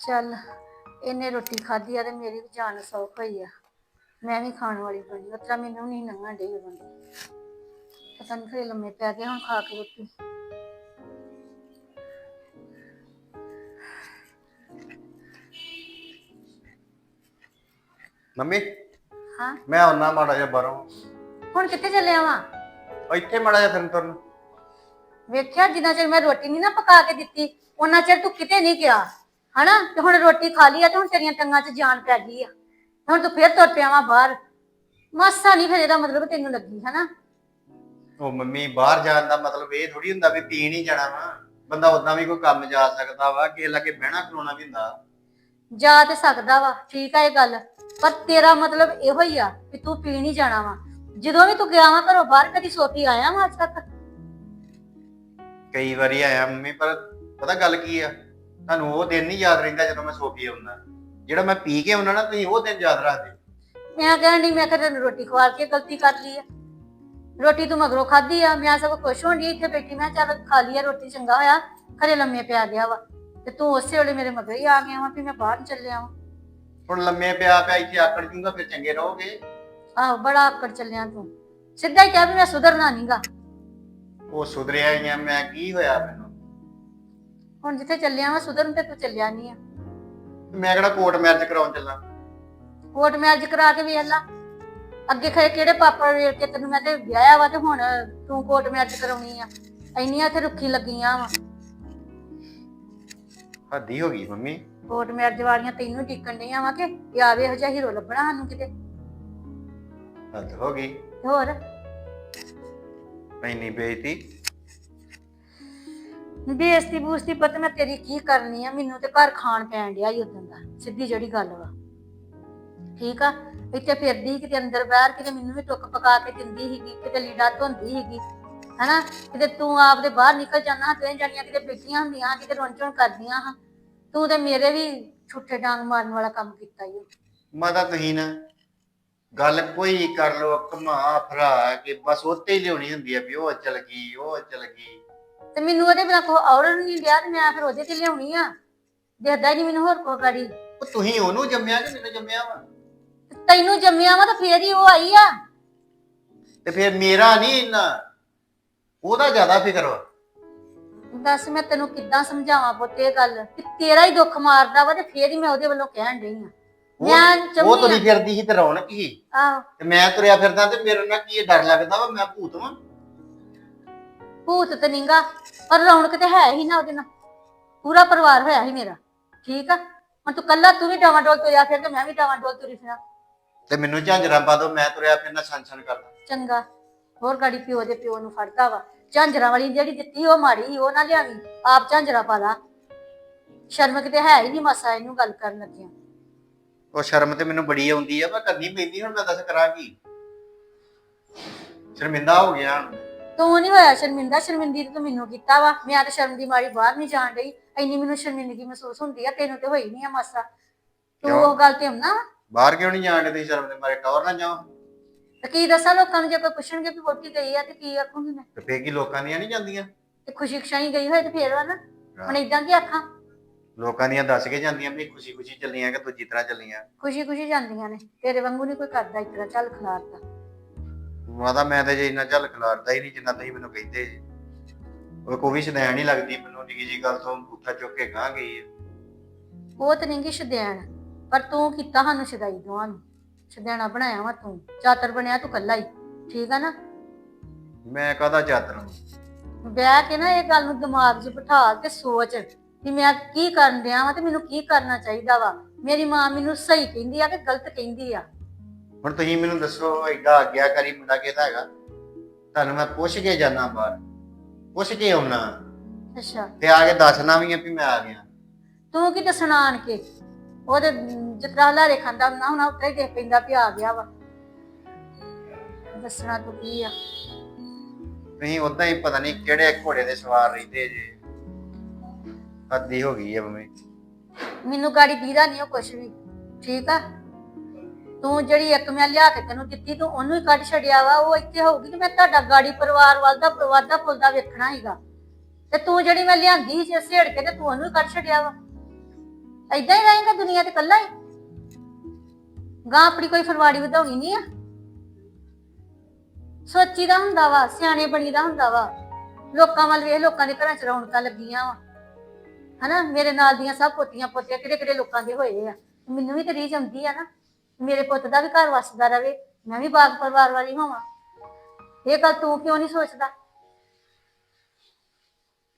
ਚੱਲ ਇਹਨੇ ਰੋਟੀ ਖਾਧੀ ਆ ਤੇ ਮੇਰੀ ਵੀ ਜਾਨ ਸੌਖ ਹੋਈ ਆ। ਮੈਂ ਵੀ ਖਾਣ ਵਾਲੀ ਬਣੀ ਉਤਰਾ ਮੈਨੂੰ ਨਹੀਂ ਨੰਗਾ ਡੇ ਬੰਦੀ ਪਤਾ ਨਹੀਂ ਫਿਰ ਲੰਮੇ ਪੈ ਗਏ ਹੁਣ ਖਾ ਕੇ ਰੋਟੀ। ਮੰਮੀ? ਹਾਂ? ਮੈਂ ਆਉਣਾ ਮਾੜਾ ਜਿਹਾ ਬਾਹਰੋਂ। ਹੁਣ ਕਿੱਥੇ ਚੱਲਿਆ ਵਾਂ? ਇੱਥੇ ਮਾੜਾ ਜਿਹਾ ਫਿਰਨ ਤੁਰਨ। ਵੇਖਿਆ ਜਿੰਨਾ ਚਿਰ ਮੈਂ ਰੋਟੀ ਨਹੀਂ ਨਾ ਪਕਾ ਕੇ ਦਿੱਤੀ ਉਹਨਾਂ ਚਿਰ ਤੂੰ ਕਿਤੇ ਨਹੀਂ ਗਿਆ। ਹਨਾ? ਤੇ ਹੁਣ ਰੋਟੀ ਖਾ ਲਈ ਆ ਤੇ ਹੁਣ ਤੇਰੀਆਂ ਟੰਗਾਂ 'ਚ ਜਾਨ ਪੈ ਗਈ ਆ। ਹੁਣ ਤੂੰ ਫੇਰ ਤੁਰ ਪਿਆ ਵਾਂ ਬਾਹਰ। ਮਾਸਾ ਨਹੀਂ ਫਿਰ ਇਹਦਾ ਮਤਲਬ ਤੈਨੂੰ ਲੱਗੀ ਹਨਾ? ਉਹ ਮੰਮੀ ਬਾਹਰ ਜਾਣ ਦਾ ਮਤਲਬ ਇਹ ਥੋੜੀ ਹੁੰਦਾ ਵੀ ਪੀਣ ਹੀ ਜਾਣਾ ਵਾ। ਬੰਦਾ ਉਦਾਂ ਵੀ ਕੋਈ ਕੰਮ ਜਾ ਸਕਦਾ ਵਾ ਕਿਸੇ ਲਾਗੇ ਬਹਿਣਾ ਖਲੋਣਾ ਵੀ ਹੁੰਦਾ। ਜਾ ਤੇ ਸਕਦਾ ਵਾ ਠੀਕ ਆ ਇਹ ਗੱਲ। ਪਰ ਤੇਰਾ ਮਤਲਬ ਇਹੋ ਹੀ ਆ ਕਿ ਤੂੰ ਪੀਣ ਹੀ ਜਾਣਾ ਵਾ। ਜਦੋਂ ਵੀ ਤੂੰ ਗਿਆ ਵਾ ਘਰੋਂ ਬਾਹਰ ਕਦੀ ਸੋਤੀ ਆਇਆ ਵਾ ਅੱਜ ਤੱਕ? ਕਈ ਵਾਰੀ ਆਇਆ ਮੰਮੀ ਪਰ ਪਤਾ ਗੱਲ ਕੀ ਆ? ਤੁਹਾਨੂੰ ਉਹ ਦਿਨ ਨਹੀਂ ਯਾਦ ਰਹਿੰਦਾ ਜਦੋਂ ਮੈਂ ਸੋਫੀ ਆਉਂਦਾ। ਜਿਹੜਾ ਮੈਂ ਪੀ ਕੇ ਆਉਣਾ ਨਾ ਤੁਸੀਂ ਉਹ ਦਿਨ ਯਾਦ ਰੱਖਦੇ ਮੈਂ ਕਹਿਣ ਡਈ ਮੈਂ ਕਿਹਾ ਤੈਨੂੰ ਰੋਟੀ ਖਵਾ ਕੇ ਗਲਤੀ ਕਰ ਲਈ ਆ। ਰੋਟੀ ਤੂੰ ਮਗਰੋਂ ਖਾਧੀ ਆ ਮੈਂ ਸਭ ਖੁਸ਼ ਹੋਣ ਡਈ ਇੱਥੇ ਬੈਠੀ ਮੈਂ ਕਿਹਾ ਚੱਲ ਖਾ ਲਈ ਆ ਰੋਟੀ ਚੰਗਾ ਹੋਇਆ। ਘਰੇ ਲੰਮੇ ਪਿਆ ਗਿਆ ਵਾ ਤੇ ਤੂੰ ਉਸੇ ਵੇਲੇ ਮੇਰੇ ਮਗਰ ਹੀ ਆ ਗਿਆ ਵਾ ਵੀ ਮੈਂ ਬਾਹਰ ਨੂੰ ਚੱਲਿਆ ਵਾ। ਹੁਣ ਲੰਮੇ ਪਿਆ ਪਿਆ ਇੱਥੇ ਆਕੜ ਜੂਗਾ ਫਿਰ ਚੰਗੇ ਰਹੋਗੇ? ਆਹੋ ਬੜਾ ਆਕੜ ਚੱਲਿਆ ਤੂੰ। ਸਿੱਧਾ ਹੀ ਕਿਹਾ ਵੀ ਮੈਂ ਸੁਧਰਨਾ ਨਹੀਂਗਾ ਉਹ ਸੁਧਰਿਆ ਹੀ ਆ ਮੈਂ ਕੀ ਹੋਇਆ ਮੈਨੂੰ? ਹੁਣ ਜਿੱਥੇ ਚੱਲਿਆ ਵਾ ਸੁਧਰਨ ਤੇ ਤੂੰ ਚੱਲਿਆ ਨਹੀਂ ਆ। ਮੈਂ ਕਿਹੜਾ ਕੋਰਟ ਮੈਰਿਜ ਕਰਾਉਣ ਚੱਲਾਂ? ਕੋਰਟ ਮੈਰਿਜ ਕਰਾ ਕੇ ਵੇਖ ਲਾ। ਅੱਗੇ ਖਰੇ ਕਿਹੜੇ ਪਾਪਾ ਵੇਖ ਕੇ ਤੈਨੂੰ ਮੈਂ ਤੇ ਵਿਆਹਿਆ ਵਾ ਤੇ ਹੁਣ ਤੂੰ ਕੋਰਟ ਮੈਰਿਜ ਕਰਾਉਣੀ ਆ। ਇੰਨੀਆਂ ਤੇ ਰੁੱਖੀ ਲੱਗੀਆਂ ਵਾ। ਹੱਦੀ ਹੋ ਗਈ ਮੰਮੀ। ਕੋਰਟ ਮੈਰਿਜ ਵਾਲੀਆਂ ਤੈਨੂੰ ਟਿਕਣ ਡਈਆਂ ਵਾ ਕਿ ਇਹ ਆਵੇ ਇਹੋ ਜਿਹਾ ਹੀਰੋ ਲੱਭਣਾ ਸਾਨੂੰ ਕਿਤੇ। ਹੱਦ ਹੋ ਗਈ। ਹੋਰ? ਇੰਨੀ ਬੇਇੱਜ਼ਤੀ ਬੇਇੱਜ਼ਤੀ ਬੂਸਤੀ ਪਤਾ ਮੈਂ ਤੇਰੀ ਕੀ ਕਰਨੀ ਆ? ਮੈਨੂੰ ਤੇ ਘਰ ਖਾਣ ਪੈਣ ਡਿਆ ਹੀ ਉਦੋਂ ਦਾ, ਸਿੱਧੀ ਜਿਹੜੀ ਗੱਲ ਵਾ। ਠੀਕ ਆ? ਇੱਥੇ ਫਿਰਦੀ, ਕਿਤੇ ਅੰਦਰ ਬਾਹਰ, ਕਿਤੇ ਮੈਨੂੰ ਵੀ ਟੁੱਕ ਪਕਾ ਕੇ ਦਿੰਦੀ ਸੀਗੀ, ਕਿਤੇ ਲੀੜਾ ਧੋਂਦੀ ਸੀਗੀ, ਹਨਾ? ਕਿਤੇ ਤੂੰ ਆਪਦੇ ਬਾਹਰ ਨਿਕਲ ਜਾਣਾ ਤੇ ਜਾਣੀਆਂ ਕਿਤੇ ਬੈਠੀਆਂ ਹੁੰਦੀਆਂ ਕਿਤੇ ਰੌਂਚਣ ਕਰਦੀਆਂ ਹਾਂ, ਤੂੰ ਤੇ ਮੇਰੇ ਵੀ ਛੁੱਟੇ ਡਾਂਗ ਮਾਰਨ ਵਾਲਾ ਕੰਮ ਕੀਤਾ ਈ ਓ। ਮਾਤਾ, ਤੁਸੀਂ ਨਾ ਗੱਲ ਕੋਈ ਕਰ ਲੋ ਘਮਾ ਫਰਾ ਕੇ ਬਸ ਉੱਤੇ ਹੀ ਲਿਆਉਣੀ ਹੁੰਦੀ ਆ ਵੀ ਉਹ ਚੱਲ ਗਈ, ਉਹ ਚੱਲ ਗਈ। ਤੇ ਮੈਨੂੰ ਉਹਦੇ ਬਿਨਾ ਕੋ ਔਰਨ ਨਹੀਂ ਲਿਆ ਤੇ ਮੈਂ ਫਿਰ ਉਹਦੇ ਤੇ ਲਿਆਉਣੀ ਆ। ਦੇਖਦਾ ਹੀ ਨਹੀਂ ਮੈਨੂੰ ਹੋਰ ਕੋ ਗਾੜੀ। ਉਹ ਤੁਸੀਂ ਉਹਨੂੰ ਜੰਮਿਆ ਕਿ ਮੈਨੂੰ ਜੰਮਿਆ ਵਾ? ਤੈਨੂੰ ਜੰਮਿਆ ਵਾ ਤਾਂ ਫੇਰ ਹੀ ਉਹ ਆਈ ਆ। ਤੇ ਫਿਰ ਮੇਰਾ ਨਹੀਂ ਇੰਨਾ। ਉਹਦਾ ਜ਼ਿਆਦਾ ਫਿਕਰ ਵਾ। ਦੱਸ ਮੈਂ ਤੈਨੂੰ ਕਿੱਦਾਂ ਸਮਝਾਵਾਂ ਪੁੱਤ ਇਹ ਗੱਲ? ਕਿ ਤੇਰਾ ਹੀ ਦੁੱਖ ਮਾਰਦਾ ਵਾ ਤੇ ਫੇਰ ਹੀ ਮੈਂ ਉਹਦੇ ਵੱਲੋਂ ਕਹਿਣ ਡਈ ਆ। ਮੈਂ ਉਹ ਚੰਮੀ ਤੁਰੀ ਫਿਰਦੀ ਸੀ ਤੇ ਰੌਣਕ ਸੀ ਆਹੋ। ਤੇ ਮੈਂ ਤੁਰਿਆ ਫਿਰਦਾ ਤੇ ਮੇਰੇ ਨਾਲ ਕੀ ਡਰ ਲੱਗਦਾ ਵਾ? ਮੈਂ ਭੂਤ ਵਾਂ। ਭੂਤ ਤੇ ਨਿੰਗਾ ਪਰ ਰੌਣਕ ਤੇ ਹੈ ਹੀ ਨਾ ਉਹਦੇ ਨਾਲ। ਪੂਰਾ ਪਰਿਵਾਰ ਹੋਇਆ ਸੀ ਮੇਰਾ ਠੀਕ ਆ? ਹੁਣ ਤੂੰ ਕੱਲਾ ਤੂੰ ਵੀ ਡਾਵਾਂ ਡੋਲ ਤੁਰਿਆ ਫਿਰ ਤੇ ਮੈਂ ਵੀ ਡਾਵਾਂ ਡੋਲ ਤੁਰੀ ਫਿਰਾਂ। ਤੇ ਮੈਨੂੰ ਝਾਂਜਰਾਂ ਪਾ ਦੋ ਮੈਂ ਤੁਰਿਆ ਫਿਰਨਾ ਛਨ ਕਰਦਾ ਚੰਗਾ ਹੋਰ ਗਾੜੀ ਪਿਓ ਦੇ ਪਿਓ ਨੂੰ ਫੜਦਾ ਵਾ। ਝਾਂਜਰਾਂ ਵਾਲੀ ਜਿਹੜੀ ਦਿੱਤੀ ਉਹ ਮਾੜੀ ਸੀ, ਉਹ ਨਾ ਲਿਆਵੀਂ। ਆਪ ਝਾਂਜਰਾਂ ਪਾ ਲਾ। ਸ਼ਰਮ ਕਿਤੇ ਹੈ ਹੀ ਨਹੀਂ ਮਸਾ ਇਹਨੂੰ ਗੱਲ ਕਰਨ ਲੱਗਿਆ। ਉਹ ਸ਼ਰਮ ਤੇ ਮੈਨੂੰ ਬੜੀ ਆਉਂਦੀ ਆ ਮੈਂ ਕਰਨੀ ਪੈਂਦੀ ਹੁਣ ਮੈਂ ਦੱਸ ਕਰਾਂ ਕੀ? ਸ਼ਰਮਿੰਦਾ ਹੋ ਗਿਆ ਹੁਣ। ਤੂੰ ਨਹੀਂ ਹੋਇਆ ਸ਼ਰਮਿੰਦਾ ਸ਼ਰਮਿੰਦੀ ਤੇ ਤੂੰ ਮੈਨੂੰ ਕੀਤਾ ਵਾ। ਮੈਂ ਤਾਂ ਸ਼ਰਮ ਦੀ ਮਾਰੀ ਬਾਹਰ ਨਹੀਂ ਜਾਣ ਡਈ। ਇੰਨੀ ਮੈਨੂੰ ਸ਼ਰਮਿੰਦਗੀ ਮਹਿਸੂਸ ਹੁੰਦੀ ਆ ਤੈਨੂੰ ਤੇ ਹੋਈ ਨਹੀਂ ਆ ਮਾਸਾ। ਤੂੰ ਕਿਉਂ? ਉਹ ਗੱਲ ਤੇ ਹੁੰਨਾ ਬਾਹਰ ਕਿਉਂ ਨਹੀਂ ਜਾਣ ਦੇ ਸ਼ਰਮ ਦੇ ਮਾਰੇ? ਟੌਰ ਨਾ ਜਾਓ ਤੇ ਕੀ ਦੱਸਾਂ ਲੋਕਾਂ ਨੂੰ ਜੇ ਕੋਈ ਪੁੱਛਣਗੇ ਵੀ ਵੋਟੀ ਗਈ ਆ ਤੇ ਕੀ ਆਖੂੰਗੀ ਮੈਂ? ਤੇ ਫੇਰ ਕੀ ਲੋਕਾਂ ਦੀਆਂ ਨਹੀਂ ਜਾਂਦੀਆਂ? ਤੇ ਖੁਸ਼ੀ ਖਸ਼ਾਈ ਗਈ ਹੋਏ ਤੇ ਫੇਰ ਵਾ ਨਾ। ਹੁਣ ਇਦਾਂ ਕੀ ਆਖਾਂ? ਲੋਕਾਂ ਦੀਆਂ ਦੱਸ ਕੇ ਜਾਂਦੀਆਂ ਵੀ ਖੁਸ਼ੀ ਖੁਸ਼ੀ ਚੱਲੀਆਂ ਕਿ ਦੂਜੀ ਤਰ੍ਹਾਂ ਚੱਲੀਆਂ। ਖੁਸ਼ੀ ਖੁਸ਼ੀ ਜਾਂਦੀਆਂ ਨੇ। ਤੇਰੇ ਵਾਂਗੂ ਨਹੀਂ ਕੋਈ ਕਰਦਾ ਤਰ੍ਹਾਂ ਚੱਲ ਖਲਾਰਦਾ ਮਾਤਾ ਮੈਂ ਤੇ ਜੇ ਇੰਨਾ ਚੱਲ ਖਿਲਾਰਦਾ ਹੀ ਨਹੀਂ ਜਿੰਨਾ ਤੁਸੀਂ ਮੈਨੂੰ ਕਹਿੰਦੇ ਜੀ। ਉਹ ਕੋਈ ਵੀ ਸ਼ਦੈਣ ਨਹੀਂ ਲੱਗਦੀ ਮੈਨੂੰ ਨਿੱਕੀ ਜੀ ਗੱਲ ਤੋਂ ਪੁੱਠਾ ਚੁੱਕ ਕੇ ਗਾਂ ਗਈ ਹੈ। ਉਹ ਤੇ ਨਹੀਂ ਕਿ ਸ਼ਦੈਣ ਪਰ ਤੂੰ ਕੀਤਾ ਸਾਨੂੰ ਸ਼ਦਾਈ ਦੋਵਾਂ ਨੂੰ। ਸ਼ਦੈਣਾ ਬਣਾਇਆ ਵਾ ਤੂੰ। ਚਾਤਰ ਬਣਿਆ ਤੂੰ ਕੱਲਾ ਹੀ ਠੀਕ ਆ ਨਾ? ਮੈਂ ਕਾਹਦਾ ਚਾਦਰ ਬਹਿ ਕੇ ਨਾ ਇਹ ਗੱਲ ਨੂੰ ਦਿਮਾਗ 'ਚ ਬਿਠਾ ਕੇ ਸੋਚ ਕਿ ਮੈਂ ਕੀ ਕਰਨ ਡਿਆ ਵਾਂ ਤੇ ਮੈਨੂੰ ਕੀ ਕਰਨਾ ਚਾਹੀਦਾ ਵਾ। ਮੇਰੀ ਮਾਂ ਮੈਨੂੰ ਸਹੀ ਕਹਿੰਦੀ ਆ ਕਿ ਗਲਤ ਕਹਿੰਦੀ ਆ। ਹੁਣ ਤੁਸੀਂ ਮੈਨੂੰ ਦੱਸੋ ਐਡਾ ਆਗਿਆਕਾਰੀ ਮੁੰਡਾ ਕਿਹਦਾ ਹੈਗਾ? ਤੁਹਾਨੂੰ ਮੈਂ ਪੁੱਛ ਕੇ ਜਾਣਾ ਬਾਹਰ। ਪੁੱਛ ਕੇ ਆਉਣਾ ਅੱਛਾ। ਤੇ ਆ ਕੇ ਦੱਸਣਾ ਵੀ ਆ ਵੀ ਮੈਂ ਆ ਗਿਆ। ਤੂੰ ਕੀ ਦੱਸਣਾ ਆਣ ਕੇ? ਉਹਦੇ ਜਿਤਰਾ ਲਾਰੇ ਖਾਂਦਾ ਹੁੰਦਾ ਹੁਣ ਉੱਤੇ ਦੇਖ ਪੈਂਦਾ ਵੀ ਆ ਗਿਆ ਵਾ। ਦੱਸਣਾ ਤੂੰ ਕੀ ਆ? ਤੁਸੀਂ ਉਦਾਂ ਹੀ ਪਤਾ ਨਹੀਂ ਕਿਹੜੇ ਘੋੜੇ ਦੇ ਸਵਾਰ ਰਹਿੰਦੇ ਜੇ। ਹੱਦੀ ਹੋ ਗਈ ਮੰਮੀ। ਮੈਨੂੰ ਗਾੜੀ ਦੀਦਾ ਨਹੀਂ ਉਹ ਕੁਛ ਵੀ। ਠੀਕ ਆ? ਤੂੰ ਜਿਹੜੀ ਇੱਕ ਮੈਂ ਲਿਆ ਕੇ ਤੈਨੂੰ ਦਿੱਤੀ, ਤੂੰ ਉਹਨੂੰ ਹੀ ਕੱਢ ਛੱਡਿਆ ਵਾ, ਉਹ ਇੱਥੇ ਹੋਊਗੀ ਕਿ ਮੈਂ ਤੁਹਾਡਾ ਗਾੜੀ ਪਰਿਵਾਰ ਵੱਲ ਦਾ ਵਾਧਾ ਫੁੱਲਦਾ ਵੇਖਣਾ ਹੈਗਾ। ਤੇ ਤੂੰ ਜਿਹੜੀ ਮੈਂ ਲਿਆਂਦੀ ਸੀ ਸੇੜ ਕੇ ਤੇ ਤੂੰ ਉਹਨੂੰ ਹੀ ਕੱਢ ਛੱਡਿਆ ਵਾ। ਐਦਾਂ ਹੀ ਰਹੇਗਾ ਦੁਨੀਆ ਤੇ ਕੱਲਾ ਹੀ। ਗਾਂ ਆਪਣੀ ਕੋਈ ਫਰਵਾੜੀ ਵਧਾਉਣੀ ਨਹੀਂ ਆ। ਸੋਚੀ ਦਾ ਹੁੰਦਾ ਵਾ, ਸਿਆਣੇ ਬਣੀ ਦਾ ਹੁੰਦਾ ਵਾ। ਲੋਕਾਂ ਵੱਲ ਵੇਖ, ਲੋਕਾਂ ਦੇ ਘਰਾਂ ਚ ਰੌਣਕਾਂ ਲੱਗੀਆਂ ਵਾ। ਹਨਾ, ਮੇਰੇ ਨਾਲ ਦੀਆਂ ਸਭ ਪੋਤੀਆਂ ਪੋਤੀਆਂ ਕਿਹੜੇ ਕਿਹੜੇ ਲੋਕਾਂ ਦੇ ਹੋਏ ਆ। ਮੈਨੂੰ ਵੀ ਤੇ ਰੀਝ ਆਉਂਦੀ ਆ ਨਾ। ਮੇਰੇ ਪੁੱਤ ਦਾ ਵੀ ਘਰ ਵਸਦਾ ਰਵੇ, ਮੈਂ ਵੀ ਬਾਗ ਪਰਿਵਾਰ ਵਾਲੀ ਹੋਵਾਂ। ਇਹ ਗੱਲ ਤੂੰ ਕਿਉਂ ਨਹੀਂ ਸੋਚਦਾ?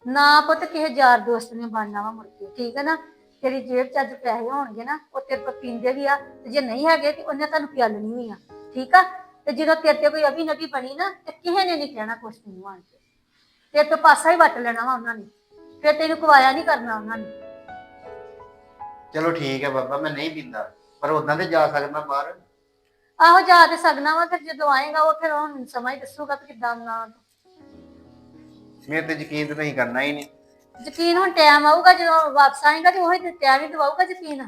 ਨਾ ਪੁੱਤ ਕਿਸੇ ਯਾਰ ਦੋਸਤ ਨੇ ਬਣਨਾ ਵਾ ਮੁੜ ਕੇ, ਠੀਕ ਹੈ ਨਾ? ਤੇਰੀ ਜੇਬ ਚ ਅੱਜ ਪੈਸੇ ਹੋਣਗੇ ਨਾ, ਉਹ ਤੇਰੇ ਕੋਲ ਪੀਂਦੇ ਵੀ ਆ, ਤੇ ਜੇ ਨਹੀਂ ਹੈਗੇ ਤੇ ਉਹਨੇ ਤੁਹਾਨੂੰ ਪਿਆਲਣੀ ਵੀ ਆ, ਠੀਕ ਆ? ਤੇ ਜਦੋਂ ਤੇਰੇ ਤੇ ਕੋਈ ਅਭੀ ਨਬੀ ਬਣੀ ਨਾ, ਤੇ ਕਿਸੇ ਨੇ ਨਹੀਂ ਕਹਿਣਾ ਕੁਛ ਤੈਨੂੰ ਆਣ ਕੇ। ਤੇਰੇ ਤੋਂ ਪਾਸਾ ਹੀ ਵੱਟ ਲੈਣਾ ਵਾ ਉਹਨਾਂ ਨੇ, ਫਿਰ ਤੈਨੂੰ ਕਵਾਇਆ ਨਹੀਂ ਕਰਨਾ ਉਹਨਾਂ ਨੇ। ਚਲੋ ਠੀਕ ਹੈ ਬਾਬਾ, ਮੈਂ ਨਹੀਂ ਪੀਂਦਾ। ਪਰ ਉਦਾਂ ਤੇ ਜਾ ਸਕਦਾ ਬਾਹਰ? ਆਹੋ ਜਾ ਤੇ ਸਕਣਾ ਵਾ ਫਿਰ ਜਦੋਂ ਆਏਗਾ ਉਹ ਫਿਰ ਮੈਨੂੰ ਸਮਾਂ ਹੀ ਦੱਸੂਗਾ ਕਿ ਕਿੱਦਾਂ ਨਾ ਮੇਰੇ ਤੇ ਯਕੀਨ ਤੇ ਨਹੀਂ ਕਰਨਾ ਹੀ ਨਹੀਂ। ਯਕੀਨ ਹੁਣ ਟਾਈਮ ਆਊਗਾ ਜਦੋਂ ਵਾਪਸ ਆਏਗਾ ਤੇ ਉਹੀ ਟਾਈਮ ਹੀ ਦਵਾਊਗਾ ਯਕੀਨ।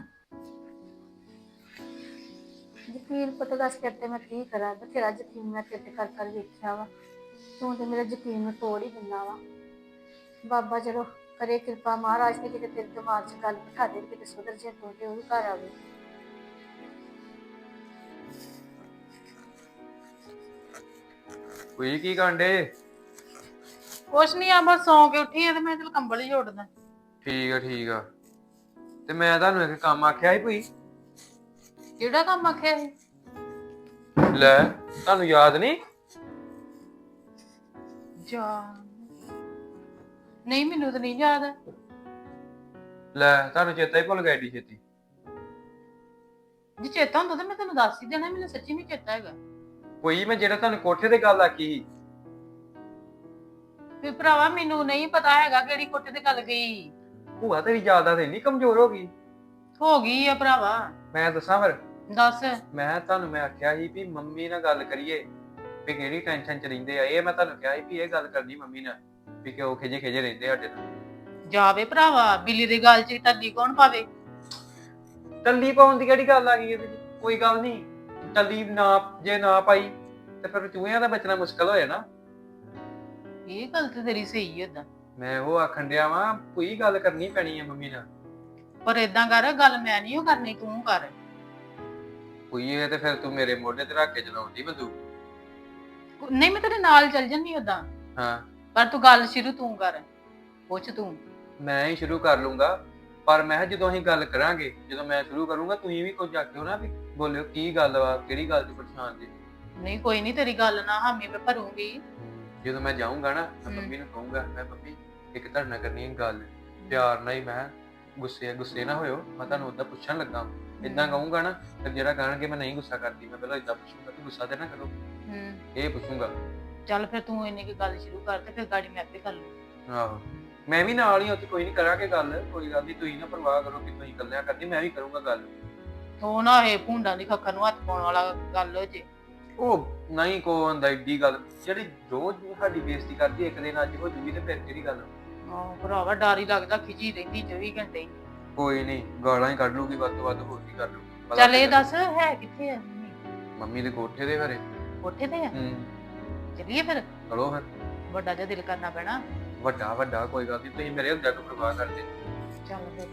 ਯਕੀਨ ਪਤਾ ਦੱਸ ਕਰਤੇ ਮੈਂ ਕੀ ਕਰਾਂ ਬਥੇਰਾ ਯਕੀਨ ਮੈਂ ਤੇ ਕਰ ਕਰ ਵੇਖਿਆ ਵਾ। ਤੂੰ ਤੇ ਮੇਰਾ ਯਕੀਨ ਨੂੰ ਤੋੜ ਹੀ ਦਿੰਦਾ ਵਾ। ਬਾਬਾ ਚਲੋ ਕਰੇ ਕਿਰਪਾ ਮਹਾਰਾਜ ਨੇ ਕਿਤੇ ਤੇਰੇ ਦਿਮਾਗ 'ਚ ਗੱਲ ਬਿਠਾ ਦੇ ਕਿਤੇ ਸੁਧਰ ਜੇ ਤੂੰ ਤੇ ਉਹ ਵੀ ਘਰ ਆਵੇ। ਕੋਈ ਕੀ ਕਾਂਡੇ ਕੁਛ ਨਹੀਂ ਆ ਬਸ ਸੌਂ ਕੇ ਉੱਠੀ ਆ ਤੇ ਮੈਂ ਚਲ ਕੰਬਲ ਹੀ ਓੜਦਾ ਠੀਕ ਆ ਠੀਕ ਆ। ਤੇ ਮੈਂ ਤੁਹਾਨੂੰ ਇੱਕ ਕੰਮ ਆਖਿਆ ਸੀ ਕੋਈ ਕਿਹੜਾ ਕੰਮ ਆਖਿਆ ਸੀ? ਲੈ ਤੁਹਾਨੂੰ ਯਾਦ ਨਹੀਂ ਜਾ ਨਹੀਂ ਮੈਨੂੰ ਤਾਂ ਨਹੀਂ ਯਾਦ। ਲੈ ਤੁਹਾਨੂੰ ਚੇਤਾ ਹੀ ਭੁੱਲ ਗਿਆ ਏਡੀ ਛੇਤੀ। ਜੇ ਚੇਤਾ ਹੁੰਦਾ ਤਾਂ ਮੈਂ ਤੈਨੂੰ ਦੱਸ ਹੀ ਦੇਣਾ ਮੈਨੂੰ ਸੱਚੀ ਨਹੀਂ ਚੇਤਾ ਹੈਗਾ। ਕੋਈ ਮੈਂ ਜਿਹੜਾ ਤੁਹਾਨੂੰ ਕੋਠੇ ਤੇ ਗੱਲ ਆਖੀ ਸੀ। ਵੀ ਭਰਾਵਾ ਮੈਨੂੰ ਨਹੀਂ ਪਤਾ ਹੈਗਾ ਕਿਹੜੀ ਕੋਟੇ ਤੇ ਗੱਲ ਗਈ। ਭੂਆ ਤੇਰੀ ਜ਼ਿਆਦਾ ਤੇ ਨਹੀਂ ਕਮਜ਼ੋਰ ਹੋ ਗਈ। ਹੋ ਗਈ ਆ ਭਰਾਵਾ। ਮੈਂ ਦੱਸਾਂ ਫਿਰ। ਦੱਸ। ਮੈਂ ਤੁਹਾਨੂੰ ਮੈਂ ਆਖਿਆ ਸੀ ਵੀ ਮੰਮੀ ਨਾਲ ਗੱਲ ਕਰੀਏ ਵੀ ਕਿਹੜੀ ਟੈਨਸ਼ਨ ਚ ਰਹਿੰਦੇ ਆ। ਇਹ ਮੈਂ ਤੁਹਾਨੂੰ ਕਿਹਾ ਸੀ ਵੀ ਇਹ ਗੱਲ ਕਰਨੀ ਮੰਮੀ ਨਾਲ ਵੀ ਕਿਉਂ ਖਿਜੇ ਖਿਜੇ ਰਹਿੰਦੇ ਸਾਡੇ ਨਾਲ। ਜਾਵੇ ਭਰਾਵਾ ਬਿੱਲੀ ਦੀ ਗੱਲ 'ਚ ਟੱਲੀ ਕੌਣ ਪਾਵੇ? ਟੱਲੀ ਪਾਉਣ ਦੀ ਕਿਹੜੀ ਗੱਲ ਆ ਗਈ ਇਹਦੇ ਵਿੱਚ? ਕੋਈ ਗੱਲ ਨਹੀਂ। ਟੱਲੀ ਨਾ ਜੇ ਨਾ ਪਾਈ ਤੇ ਫਿਰ ਚੂਹਿਆਂ ਦਾ ਬਚਣਾ ਮੁਸ਼ਕਲ ਹੋ ਜਾਣਾ। ਇਹ ਗੱਲ ਤੇ ਤੇਰੀ ਸਹੀ ਹੈ ਓਦਾਂ ਮੈਂ ਉਹ ਆਖਣ ਡਿਆ ਵਾਂ ਕੋਈ ਗੱਲ ਕਰਨੀ ਪੈਣੀ ਹੈ ਮੰਮੀ ਨਾਲ। ਪਰ ਇਦਾਂ ਕਰ ਗੱਲ ਮੈਂ ਨਹੀਂ ਉਹ ਕਰਨੀ ਤੂੰ ਕਰ। ਕੋਈ ਇਹ ਤੇ ਫਿਰ ਤੂੰ ਮੇਰੇ ਮੋਢੇ ਤੇ ਰੱਖ ਕੇ ਚਲਾਉਂਦੀ ਬੰਦੂਕ ਨਹੀਂ ਮੈਂ ਤੇਰੇ ਨਾਲ ਚੱਲ ਜੰਨੀ ਓਦਾਂ। ਹਾਂ। ਪਰ ਤੂੰ ਗੱਲ ਸ਼ੁਰੂ ਤੂੰ ਕਰ ਪੁੱਛ ਤੂੰ। ਮੈਂ ਹੀ ਸ਼ੁਰੂ ਕਰ ਲੂੰਗਾ। ਪਰ ਮੈਂ ਕਿਹਾ ਜਦੋਂ ਅਸੀਂ ਗੱਲ ਕਰਾਂਗੇ ਜਦੋਂ ਮੈਂ ਸ਼ੁਰੂ ਕਰੂੰਗਾ ਤੁਸੀਂ ਵੀ ਕੁਝ ਆਖਿਓ ਨਾ ਵੀ ਬੋਲਿਓ ਕੀ ਗੱਲ ਵਾ ਕਿਹੜੀ ਗੱਲ ਦੀ ਪਰੇਸ਼ਾਨ ਜੀ? ਨਹੀਂ ਕੋਈ ਨਹੀਂ ਤੇਰੀ ਗੱਲ ਨਾ ਹਾਮੀ ਮੈਂ ਭਰੂੰਗੀ। ਜਦੋਂ ਮੈਂ ਜਾਊਂਗਾ ਨਾ ਮੈਂ ਹਮ। ਮੰਮੀ ਨੂੰ ਕਹੂੰਗਾ ਮੈਂ ਮੰਮੀ ਇੱਕ ਤੁਹਾਡੇ ਨਾਲ ਕਰਨੀ ਹੈ ਗੱਲ ਪਿਆਰ ਨਾਲ ਹੀ ਮੈਂ ਗੁੱਸੇ ਗੁੱਸੇ ਨਾ ਹੋਇਓ ਮੈਂ ਤੁਹਾਨੂੰ ਉਦਾਂ ਪੁੱਛਣ ਲੱਗਾ ਇਦਾਂ ਕਹੂੰਗਾ ਨਾ ਤੇ ਜਿਹੜਾ ਕਹਿਣਗੇ ਮੈਂ ਨਹੀਂ ਗੁੱਸਾ ਕਰਦੀ ਮੈਂ ਪਹਿਲਾਂ ਇਦਾਂ ਪੁੱਛੂੰਗਾ ਕਿ ਗੁੱਸਾ ਤੇ ਨਾ ਕਰੋ। ਹੂੰ। ਇਹ ਪੁੱਛੂੰਗਾ। ਚੱਲ ਫਿਰ ਤੂੰ ਇੰਨੀ ਕੀ ਗੱਲ ਸ਼ੁਰੂ ਕਰ ਤੇ ਫਿਰ ਗਾੜੀ ਮੈਂ ਆਪੇ ਕਰ ਲੂੰ ਆਹੋ। ਮੈਂ ਵੀ ਨਾਲ ਹੀ ਉੱਥੇ ਕੋਈ ਨਹੀਂ ਕਰਾਂਗੇ ਗੱਲ ਕੋਈ ਗੱਲ ਨਹੀਂ ਤੁਸੀਂ ਨਾ ਪਰਵਾਹ ਕਰੋ ਕਿ ਤੁਸੀਂ ਇਕੱਲਿਆਂ ਕਰਦੀ ਮੈਂ ਵੀ ਕਰੂੰਗਾ ਗੱਲ। ਉਹ ਨਾ ਇਹ ਭੁੰਡਾਂ ਦੀ ਖੱਖਰ ਨੂੰ ਹੱਥ ਪਾਉਣ ਵਾਲਾ ਗੱਲ ਹੋ ਜੇ। ਉਹ ਨਹੀਂ ਕੋ ਹੁੰਦਾ ਏਡੀ ਗੱਲ ਜਿਹੜੀ ਰੋਜ਼ ਸਾਡੀ ਬੇਇੱਜ਼ਤੀ ਕਰਦੀ ਇੱਕ ਦਿਨ ਅੱਜ ਹੋ ਜੂਗੀ ਤੇ ਫਿਰ ਕਿਹੜੀ ਗੱਲ ਆਹ ਭਰਾਵਾ ਡਰ ਲੱਗਦਾ ਖਿਜੀ ਰਹਿੰਦੀ 24 ਘੰਟੇ। ਹੀ। ਕੋਈ ਨਹੀਂ ਗਾਲਾਂ ਹੀ ਕੱਢ ਲੂਗੀ ਵੱਧ ਤੋਂ ਵੱਧ ਹੋਰ ਕੀ ਕਰ ਲੂਗੀ। ਚੱਲ ਇਹ ਤੇ ਦੱਸ ਹੈ ਕਿੱਥੇ ਆ ਮੰਮੀ? ਮੰਮੀ ਦੇ ਕੋਠੇ ਦੇ ਘਰੇ। ਕੋਠੇ ਤੇ ਆ? ਹੂੰ। ਚੱਲੀਏ ਫਿਰ? ਚਲੋ ਫਿਰ। ਵੱਡਾ ਜਿਹਾ ਦਿਲ ਕਰਨਾ ਪੈਣਾ। ਵੱਡਾ ਵੱਡਾ ਕੋਈ ਗੱਲ ਨਹੀਂ ਤੁਸੀਂ ਮੇਰੇ ਹੁੰਦਿਆਂ ਤੋਂ ਪਰਵਾਹ ਕਰਦੇ। ਚੱਲ ਫਿਰ।